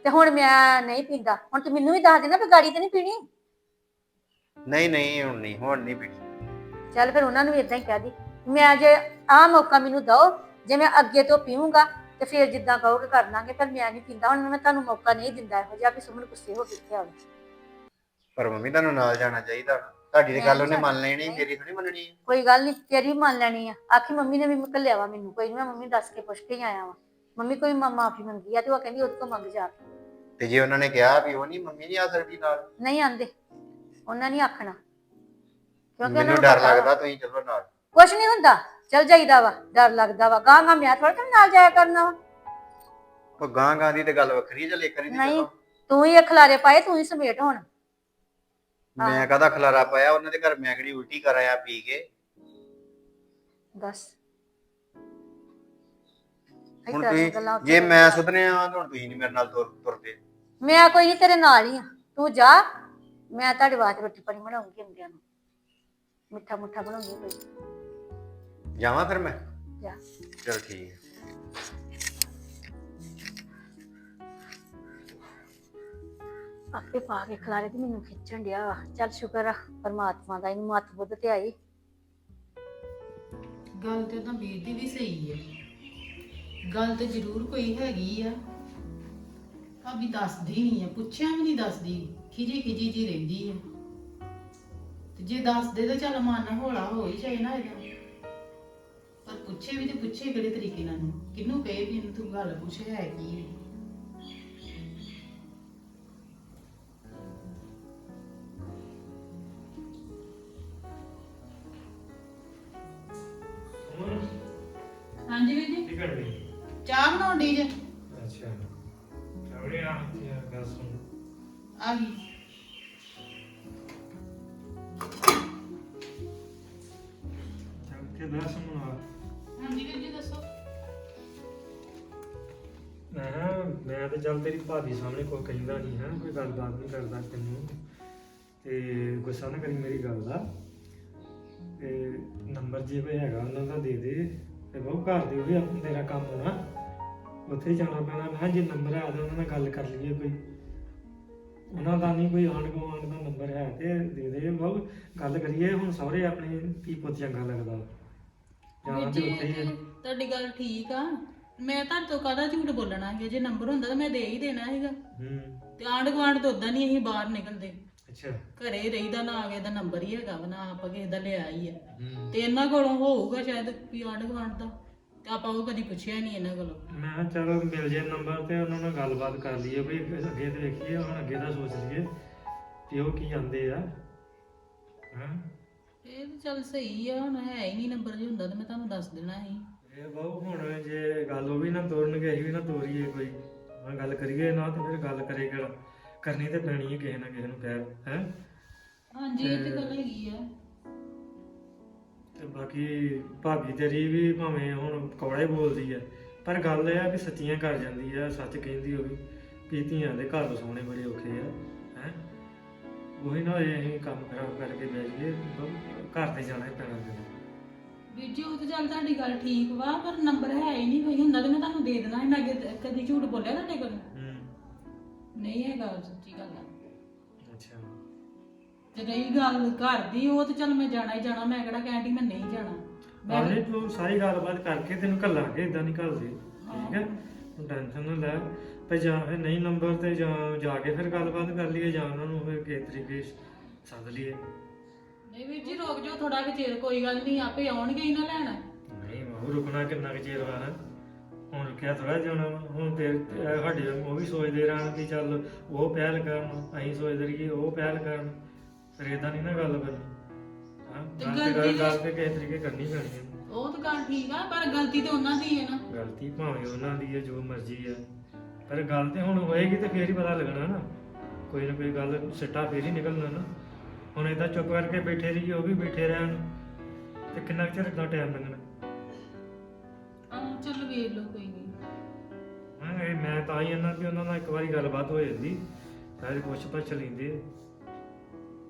ਤੇ ਹੁਣ ਮੈਂ ਨਹੀਂ ਪੀਂਦਾ। ਹੁਣ ਤੂੰ ਮੈਨੂੰ ਵੀ ਦੱਸ ਦੇਣਾ ਵੀ ਗਾੜੀ ਤੇ ਨਹੀਂ ਪੀਣੀ? ਨਹੀਂ ਨਹੀਂ ਹੁਣ ਨਹੀਂ ਹੁਣ ਨਹੀਂ ਪੀਣੀ। ਚੱਲ ਫਿਰ ਉਹਨਾਂ ਨੂੰ ਵੀ ਇਦਾਂ ਹੀ ਕਹਿ ਦੀ। ਮੈਂ ਜੇ ਆਹ ਮੌਕਾ ਮੈਨੂੰ ਦਿਓ ਜੇ ਮੈਂ ਅੱਗੇ ਤੋਂ ਪੀਊਂਗਾ ਤੇ ਫਿਰ ਜਿੱਦਾਂ ਕਹੋਗੇ ਕਰ ਲਾਂਗੇ ਪਰ ਮੈਂ ਨਹੀਂ ਪੀਂਦਾ ਹੁਣ ਮੈਂ ਤੁਹਾਨੂੰ ਮੌਕਾ ਨਹੀਂ ਦਿੰਦਾ ਇਹੋ ਜਿਹਾ ਵੀ ਸੁਮਨ ਗੁੱਸੇ ਹੋ ਕੇ ਇੱਥੇ ਆਵੇ। ਪਰ ਮੰਮੀ ਤੁਹਾਨੂੰ ਨਾਲ ਜਾਣਾ ਚਾਹੀਦਾ ਤੁਹਾਡੀ ਤੇ ਮੈਂ ਗੱਲ ਉਹਨੇ ਮੰਨ। ਲੈਣੀ ਮੇਰੀ ਥੋੜੀ ਮੰਨਣੀ ਹੈ ਕੋਈ ਗੱਲ ਨਹੀਂ ਤੇਰੀ ਮੰਨ ਲੈਣੀ ਆ। ਆਖੀ ਮੰਮੀ ਨੇ ਵੀ ਘੱਲਿਆ ਵਾ ਮੈਨੂੰ ਕੋਈ ਨੀ ਮੈਂ ਮੰਮੀ ਦੱਸ ਕੇ ਪੁੱਛ ਕੇ ਹੀ ਆਇਆ ਵਾ। ਮੰਮੀ ਕੋਈ ਮਾਫੀ ਮੰਗੀ ਆ ਤੇ ਉਹ ਕਹਿੰਦੀ ਉਹਦੇ ਤੋਂ ਮੰਗ ਜਾ ਕੇ। ਤੇ ਜੇ ਉਹਨਾਂ ਨੇ ਕਿਹਾ ਵੀ ਉਹ ਨਹੀਂ ਮੰਮੀ ਨਹੀਂ ਆ ਸਕਦੀ ਨਾਲ? ਨਹੀਂ ਆਂਦੇ। ਉਹਨਾਂ ਨਹੀਂ ਆਖਣਾ। ਕਿਉਂਕਿ ਉਹਨਾਂ ਮੈਨੂੰ ਨੂੰ ਡਰ ਪਤਾ ਵਾ। ਲੱਗਦਾ ਤੁਸੀਂ ਚਲੋ ਨਾਲ। ਕੁਛ ਨਹੀਂ ਹੁੰਦਾ। ਚਲ ਜਾਈਦਾ ਵਾ ਡਰ ਲੱਗਦਾ ਵਾ। ਗਾਂ ਗਾਂ ਮੈਂ ਥੋੜਾ ਤੇਰੇ ਨਾਲ ਜਾਇਆ ਕਰਨਾ ਵਾ। ਉਹ ਗਾਂ ਗਾਂ ਦੀ ਤੇ ਗੱਲ ਵੱਖਰੀ ਹੈ ਚੱਲ ਇੱਕ ਵਾਰੀ ਦੀ ਨਹੀਂ। ਤੂੰ ਹੀ ਇਹ ਖਲਾਰੇ ਪਾਏ ਤੂੰ ਹੀ ਸਮੇਟ ਹੁਣ। ਮੈਂ ਕਹਦਾ ਖਲਾਰਾ ਪਾਇਆ? ਉਹਨਾਂ ਦੇ ਘਰ ਮੈਂ ਕਿਹੜੀ ਉਲਟੀ ਕਰ ਆਇਆ ਪੀ ਕੇ? ਦੱਸ। ਹੁਣ ਦੀਆਂ ਤੁਸੀਂ ਗੱਲਾਂ ਜੇ ਮੈਂ। ਸੁਧਰਿਆ ਤਾਂ ਹੁਣ ਤੁਸੀਂ ਨਹੀਂ ਮੇਰੇ ਨਾਲ ਤੁਰ ਤੁਰਦੇ। ਮੈਂ ਕੋਈ ਨਹੀਂ ਤੇਰੇ ਨਾਲ ਹੀ ਆ। ਤੂੰ ਜਾ। ਮੈਂ ਤੁਹਾਡੇ ਵਾਸਤੇ ਰੋਟੀ ਪਾਣੀ ਬਣਾਉਂਗੀ ਅੰਦਿਆਂ ਨੂੰ। ਮਿੱਠਾ ਮੁੱਠਾ ਬਣਾਉਂਗੀ ਕੋਈ। ਜਾਵਾਂ ਫਿਰ ਮੈਂ? ਜਾ। ਚਲ ਠੀਕ ਹੈ। ਆਪੇ ਪਾ ਕੇ ਖਲਾਰੇ ਤੇ ਮੈਨੂੰ ਖਿੱਚਣ ਡਿਆ ਵਾ। ਚੱਲ ਸ਼ੁਕਰ ਆ ਪਰਮਾਤਮਾ ਦਾ ਇਹਨੂੰ ਮੱਤ ਬੁੱਧ ਤੇ ਆਈ। ਗੱਲ ਤੇ ਤਾਂ ਵੀਰ ਦੀ ਵੀ ਸਹੀ ਹੈ ਗੱਲ ਤੇ ਜ਼ਰੂਰ ਕੋਈ ਹੈਗੀ ਆ। ਭਾਬੀ ਦੱਸਦੀ ਨਹੀਂ ਆ ਪੁੱਛਿਆ ਵੀ ਨਹੀਂ ਦੱਸਦੀ। ਖਿਜੀ ਖਿਜੀ ਜੀ ਰਹਿੰਦੀ ਆ। ਤੇ ਜੇ ਦੱਸ ਦੇ ਤਾਂ ਚੱਲ ਮਨ ਹੌਲਾ ਹੋ ਹੀ ਜਾਏ ਨਾ ਇਹਦਾ। ਪੁੱਛੇ ਵੀ ਤੇ ਪੁੱਛੇ ਕਿਹੜੇ ਤਰੀਕੇ ਨਾਲ। ਨੂੰ ਕਿਹਨੂੰ ਕਹੇ ਵੀ ਇਹਨੂੰ ਤੂੰ ਗੱਲ ਪੁੱਛ ਹੈ ਕੀ ਹੈ ਹਾਂਜੀ ਵੀਰ ਜੀ? ਕੀ ਕਰਨੀ ਚਾਹ ਬਣਾਉਣ ਦੀ ਜੇ? ਅੱਛਾ। ਚੌੜੇ ਆ ਤੇ ਆ ਗੱਲ ਸੁਣ। ਆ ਗਈ। ਚੱਲ ਕੇ ਬਹਿ ਸੁਣ ਤੇ ਚੱਲ ਤੇਰੀ ਭਾਬੀ ਸਾਹਮਣੇ ਕੋਈ ਕਹਿੰਦਾ ਨਹੀਂ ਹੈ ਕੋਈ ਗੱਲਬਾਤ ਨਹੀਂ ਕਰਦਾ ਤੈਨੂੰ। ਤੇ ਗੁੱਸਾ ਨਾ ਕਰੀ ਮੇਰੀ ਗੱਲ ਦਾ। ਤੇ ਨੰਬਰ ਜੇ ਕੋਈ ਹੈਗਾ ਉਹਨਾਂ ਦਾ ਦੇ ਦੇ। ਤੇ ਬਹੁ ਘਰ ਦੇ ਉਹ ਵੀ ਆਪਣਾ ਤੇਰਾ ਕੰਮ ਹੋਣਾ। ਉੱਥੇ ਜਾਣਾ ਪੈਣਾ। ਮੈਂ ਕਿਹਾ ਜੇ ਨੰਬਰ ਹੈ ਤਾਂ ਉਹਨਾਂ ਨਾਲ ਗੱਲ ਕਰ ਲਈਏ ਕੋਈ। ਉਹਨਾਂ ਦਾ ਨਹੀਂ ਕੋਈ ਆਂਢ ਗੁਆਂਢ ਦਾ ਨੰਬਰ ਹੈ ਤੇ ਦੇ ਦੇ। ਬਹੁ ਗੱਲ ਕਰੀਏ ਹੁਣ ਸਹੁਰੇ ਆਪਣੇ ਧੀ ਪੁੱਤ ਚੰਗਾ ਲੱਗਦਾ। ਜਾਣਾ ਵੀਰ ਤੇ ਜੀ ਉੱਥੇ ਹੀ ਹੈ। ਤੁਹਾਡੀ ਗੱਲ ਠੀਕ ਆ। ਮੈਂ ਤੁਹਾਡੇ ਤੋਂ ਕਾਹਦਾ ਝੂਠ ਬੋਲਣਾ ਹੈ ਜੇ ਨੰਬਰ ਹੁੰਦਾ ਤਾਂ ਮੈਂ ਦੇ ਹੀ ਦੇਣਾ ਹੈਗਾ। ਹੂੰ। ਤੇ ਆਂਢ ਗੁਆਂਢ ਤੋਂ ਉਦਾਂ ਨਹੀਂ ਅਸੀਂ ਬਾਹਰ ਨਿਕਲਦੇ। ਅੱਛਾ। ਘਰੇ ਰਹੀਦਾ ਨਾ ਆ ਗਿਆ ਦਾ ਨੰਬਰ ਹੀ ਹੈਗਾ ਵਾ ਨਾ ਆਪਾਂ ਕਿਸੇ ਦਾ ਲਿਆ ਹੀ ਹੂੰ। ਤੇ ਇਹਨਾਂ ਕੋਲੋਂ ਹੋਊਗਾ ਸ਼ਾਇਦ ਵੀ ਆਂਢ ਗੁਆਂਢ ਦਾ? ਤੇ ਆਪਾਂ ਉਹ ਕਦੀ ਪੁੱਛਿਆ ਨਹੀਂ ਇਹਨਾਂ ਕੋਲੋਂ। ਮੈਂ ਕਿਹਾ ਚਲੋ ਮਿਲ ਜੇ ਨੰਬਰ ਤੇ ਉਹਨਾਂ ਨਾਲ ਗੱਲਬਾਤ ਕਰ ਲਈਏ ਵੀ ਅੱਗੇ ਤੇ ਵੇਖੀਏ ਹੁਣ ਅੱਗੇ ਦਾ ਸੋਚ ਲਈਏ ਕਿ ਉਹ ਕੀ ਜਾਂਦੇ ਆ। ਹਾਂ? ਇਹ ਤਾਂ ਚੱਲ ਸਹੀ ਆ ਹੁਣ ਹੈ ਹੀ ਨਹੀਂ ਨੰਬਰ ਜੇ ਹੁੰਦਾ ਤਾਂ ਮੈਂ ਤੁਹਾਨੂੰ ਦੱਸ ਦੇਣਾ ਸੀ। ਇਹ ਬਹੁ ਹੁਣ ਜੇ ਗੱਲ ਉਹ ਵੀ ਨਾ ਤੋੜਨਗੇ ਅਸੀਂ ਵੀ ਨਾ ਤੋਰੀਏ ਕੋਈ। ਹਾਂ ਗੱਲ ਕਰੀਏ ਨਾ ਤੇ ਫਿਰ ਗੱਲ ਕਰੇ ਕਿਹੜਾ। ਕਰਨੀ ਤੇ ਪੈਣੀ ਹੈ ਕਿਸੇ ਨਾ ਕਿਸੇ ਨੂੰ ਕਹਿ ਹੈ? ਹਾਂਜੀ ਇਹ ਤੇ ਗੱਲ ਹੈਗੀ ਆ। ਤੇ ਬਾਕੀ ਭਾਬੀ ਤੇਰੀ ਵੀ ਭਾਵੇਂ ਹੁਣ ਕੌੜਾ ਬੋਲਦੀ ਹੈ ਪਰ ਗੱਲ ਇਹ ਆ ਕਿ ਸੱਚੀਆਂ ਕਰ ਜਾਂਦੀ ਆ ਸੱਚ ਕਹਿੰਦੀ ਉਹ ਵੀ ਵੀ ਧੀਆਂ ਦੇ ਘਰ ਵਸਾਉਣੇ ਬੜੇ ਔਖੇ ਆ ਹੈ? ਉਹੀ ਨਾ ਹੋਏ ਅਸੀਂ ਕੰਮ ਖਰਾਬ ਕਰਕੇ ਬਹਿ ਜਾਈਏ ਬ- ਘਰ ਤੇ ਜਾਣਾ ਹੀ ਪੈਣਾ ਤੈਨੂੰ ਵੀਰ ਜੀ ਉਹ ਤਾਂ ਚੱਲ ਤੁਹਾਡੀ ਗੱਲ ਠੀਕ ਵਾ ਪਰ ਨੰਬਰ ਹੈ ਹੀ ਨਹੀਂ ਕੋਈ ਹੁੰਦਾ ਤੇ ਮੈਂ ਤੁਹਾਨੂੰ ਦੇ ਦੇਣਾ ਸੀ ਮੈਂ ਅੱਗੇ ਤ- ਕਦੀ ਝੂਠ ਬੋਲਿਆ ਤੁਹਾਡੇ ਕੋਲ? ਹੂੰ। ਨਹੀਂ ਹੈਗਾ ਸੱਚੀ ਗੱਲ ਆ। ਅੱਛਾ। ਤੇ ਰਹੀ ਗੱਲ ਘਰ ਦੀ ਉਹ ਤਾਂ ਚੱਲ ਮੈਂ ਜਾਣਾ ਹੀ ਜਾਣਾ ਮੈਂ ਕਿਹੜਾ ਕਹਿੰਦੀ ਮੈਂ ਨਹੀਂ ਜਾਣਾ। ਮੈਂ ਆਲੇ ਤੂੰ ਸਾਰੀ ਗੱਲਬਾਤ ਕਰਕੇ ਤੈਨੂੰ ਘੱਲਾਂਗੇ ਇਦਾਂ ਨਹੀਂ ਘੱਲਦੇ ਠੀਕ ਹੈ। ਤੂੰ ਟੈਨਸ਼ਨ ਨਾ ਲੈ ਤੇ ਜਾਂ ਫਿਰ ਨਹੀਂ ਨੰਬਰ ਤੇ ਜਾਂ ਜਾ ਕੇ ਫਿਰ ਗੱਲਬਾਤ ਕਰ ਲਈਏ ਜਾਂ ਉਹਨਾਂ ਨੂੰ ਫਿਰ ਕਿਸ ਤਰੀਕੇ ਸੱਦ ਲਈਏ। ਨਹੀਂ ਵੀਰ ਜੀ ਰੁਕ ਜਾਓ ਥੋੜਾ ਕੁ ਚਿਰ ਕੋਈ ਗੱਲ ਨਹੀਂ ਆਪੇ ਆਉਣਗੇ ਹੀ ਨਾ ਲੈਣ। ਨਹੀਂ ਮਾਹੂ ਰੁਕਣਾ ਕਿੰਨਾ ਕੁ ਚਿਰ ਵਾ ਹੈ ਹੁਣ ਰੁਕਿਆ ਥੋੜਾ ਵਾ। ਹੁਣ ਤੇ ਸਾਡੇ ਉਹ ਵੀ ਸੋਚਦੇ ਰਹਿਣ ਵੀ ਚੱਲ ਉਹ ਪਹਿਲ ਕਰਨ ਅਸੀਂ ਸੋਚਦੇ ਰਹੀਏ ਉਹ ਪਹਿਲ ਕਰਨ ਫਿਰ ਇਦਾਂ ਨਹੀਂ ਨਾ ਗੱਲ ਕਰਨੀ। ਹਾਂ ਤੇ ਗੱਲ ਤੇ ਗੱਲ ਗਲਤੀ ਗੱਲ ਤੇ ਕਿਸੇ ਤਰੀਕੇ ਕਰਨੀ ਪੈਣੀ ਹੈ ਉਹ ਤਾਂ ਗੱਲ ਠੀਕ ਆ ਪਰ ਗਲਤੀ ਤੇ ਉਹਨਾਂ ਦੀ ਹੈ ਨਾ। ਗਲਤੀ ਭਾਵੇਂ ਉਹਨਾਂ ਦੀ ਹੈ ਜੋ ਮਰਜ਼ੀ ਹੈ ਪਰ ਗੱਲ ਤੇ ਹੁਣ ਹੋਏਗੀ ਤੇ ਫੇਰ ਹੀ ਪਤਾ ਲੱਗਣਾ ਨਾ। ਕੋਈ ਨਾ ਕੋਈ ਗੱਲ ਸਿੱਟਾ ਫੇਰ ਹੀ ਨਿਕਲਣਾ ਨਾ। ਹੁਣ ਏਦਾਂ ਚੁੱਪ ਕਰਕੇ ਬੈਠੇ ਰਹੀਏ ਉਹ ਵੀ ਬੈਠੇ ਰਹਿਣ। ਤੇ ਕਿੰਨਾ ਕੁ ਚਿਰ ਇਦਾਂ ਟਾਈਮ ਲੰਘਣਾ? ਆਹ ਚੱਲ ਵੇਖ ਲਓ ਕੋਈ ਨਹੀਂ ਮੈਂ ਇਹ ਮੈਂ ਤਾਂ ਹੀ ਇਹਨਾਂ ਵੀ ਉਹਨਾਂ ਨਾਲ ਇੱਕ ਵਾਰੀ ਗੱਲਬਾਤ ਹੋ ਜਾਂਦੀ। ਸਾਰੇ ਪੁੱਛ ਪਛ ਲੈਂਦੇ।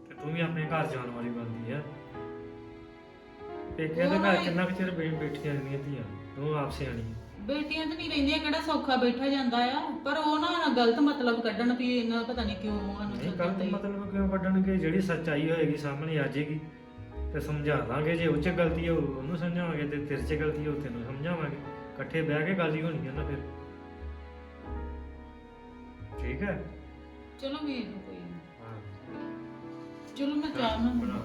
ਤੇ ਤੂੰ ਵੀ ਆਪਣੇ ਘਰ ਜਾਣ ਵਾਲੀ ਬਣਦੀ ਆ। ਪੇਕਿਆਂ ਦੇ ਘਰ ਕਿੰਨਾ ਕੁ ਚਿਰ ਬੈ- ਬੈਠੀਆਂ ਰਹਿੰਦੀਆਂ ਧੀਆਂ? ਤੂੰ ਆਪ ਸਿਆਣੀ ਆ। ਬੇਟੀਆਂ ਤੇ ਨਹੀਂ ਰਹਿੰਦੀਆਂ ਕਿਹੜਾ ਸੌਖਾ ਬੈਠਾ ਜਾਂਦਾ ਆ। ਪਰ ਉਹ ਨਾ ਨਾ ਗਲਤ ਮਤਲਬ ਕੱਢਣ ਵੀ ਇਹਨਾਂ ਪਤਾ ਨਹੀਂ ਕਿਉਂ ਨਹੀਂ ਚੱਲ ਗਲਤ ਮਤਲਬ ਕਿਉਂ ਕੱਢਣਗੇ? ਜਿਹੜੀ ਸੱਚਾਈ ਹੋਏਗੀ ਸਾਹਮਣੇ ਆ ਜਾਏਗੀ। ਤੇ ਸਮਝਾ ਦਾਂਗੇ ਜੇ ਉਹ 'ਚ ਗਲਤੀ ਹੈ ਉਹ- ਉਹਨੂੰ ਸਮਝਾਵਾਂਗੇ ਤੇ ਤੇਰੇ 'ਚ ਗਲਤੀ ਹੈ ਉਹ ਤੈਨੂੰ ਸਮਝਾਵਾਂਗੇ। ਇਕੱਠੇ ਬਹਿ ਕੇ ਗੱਲ ਹੀ ਹੋਣੀ ਹੈ ਨਾ ਫਿਰ। ਠੀਕ ਹੈ? ਚਲੋ ਵੇਖ ਲਓ ਕੋਈ ਨੀ। ਹਾਂ। ਚਲੋ ਮੈਂ ਚਾਹ ਬਣਾ।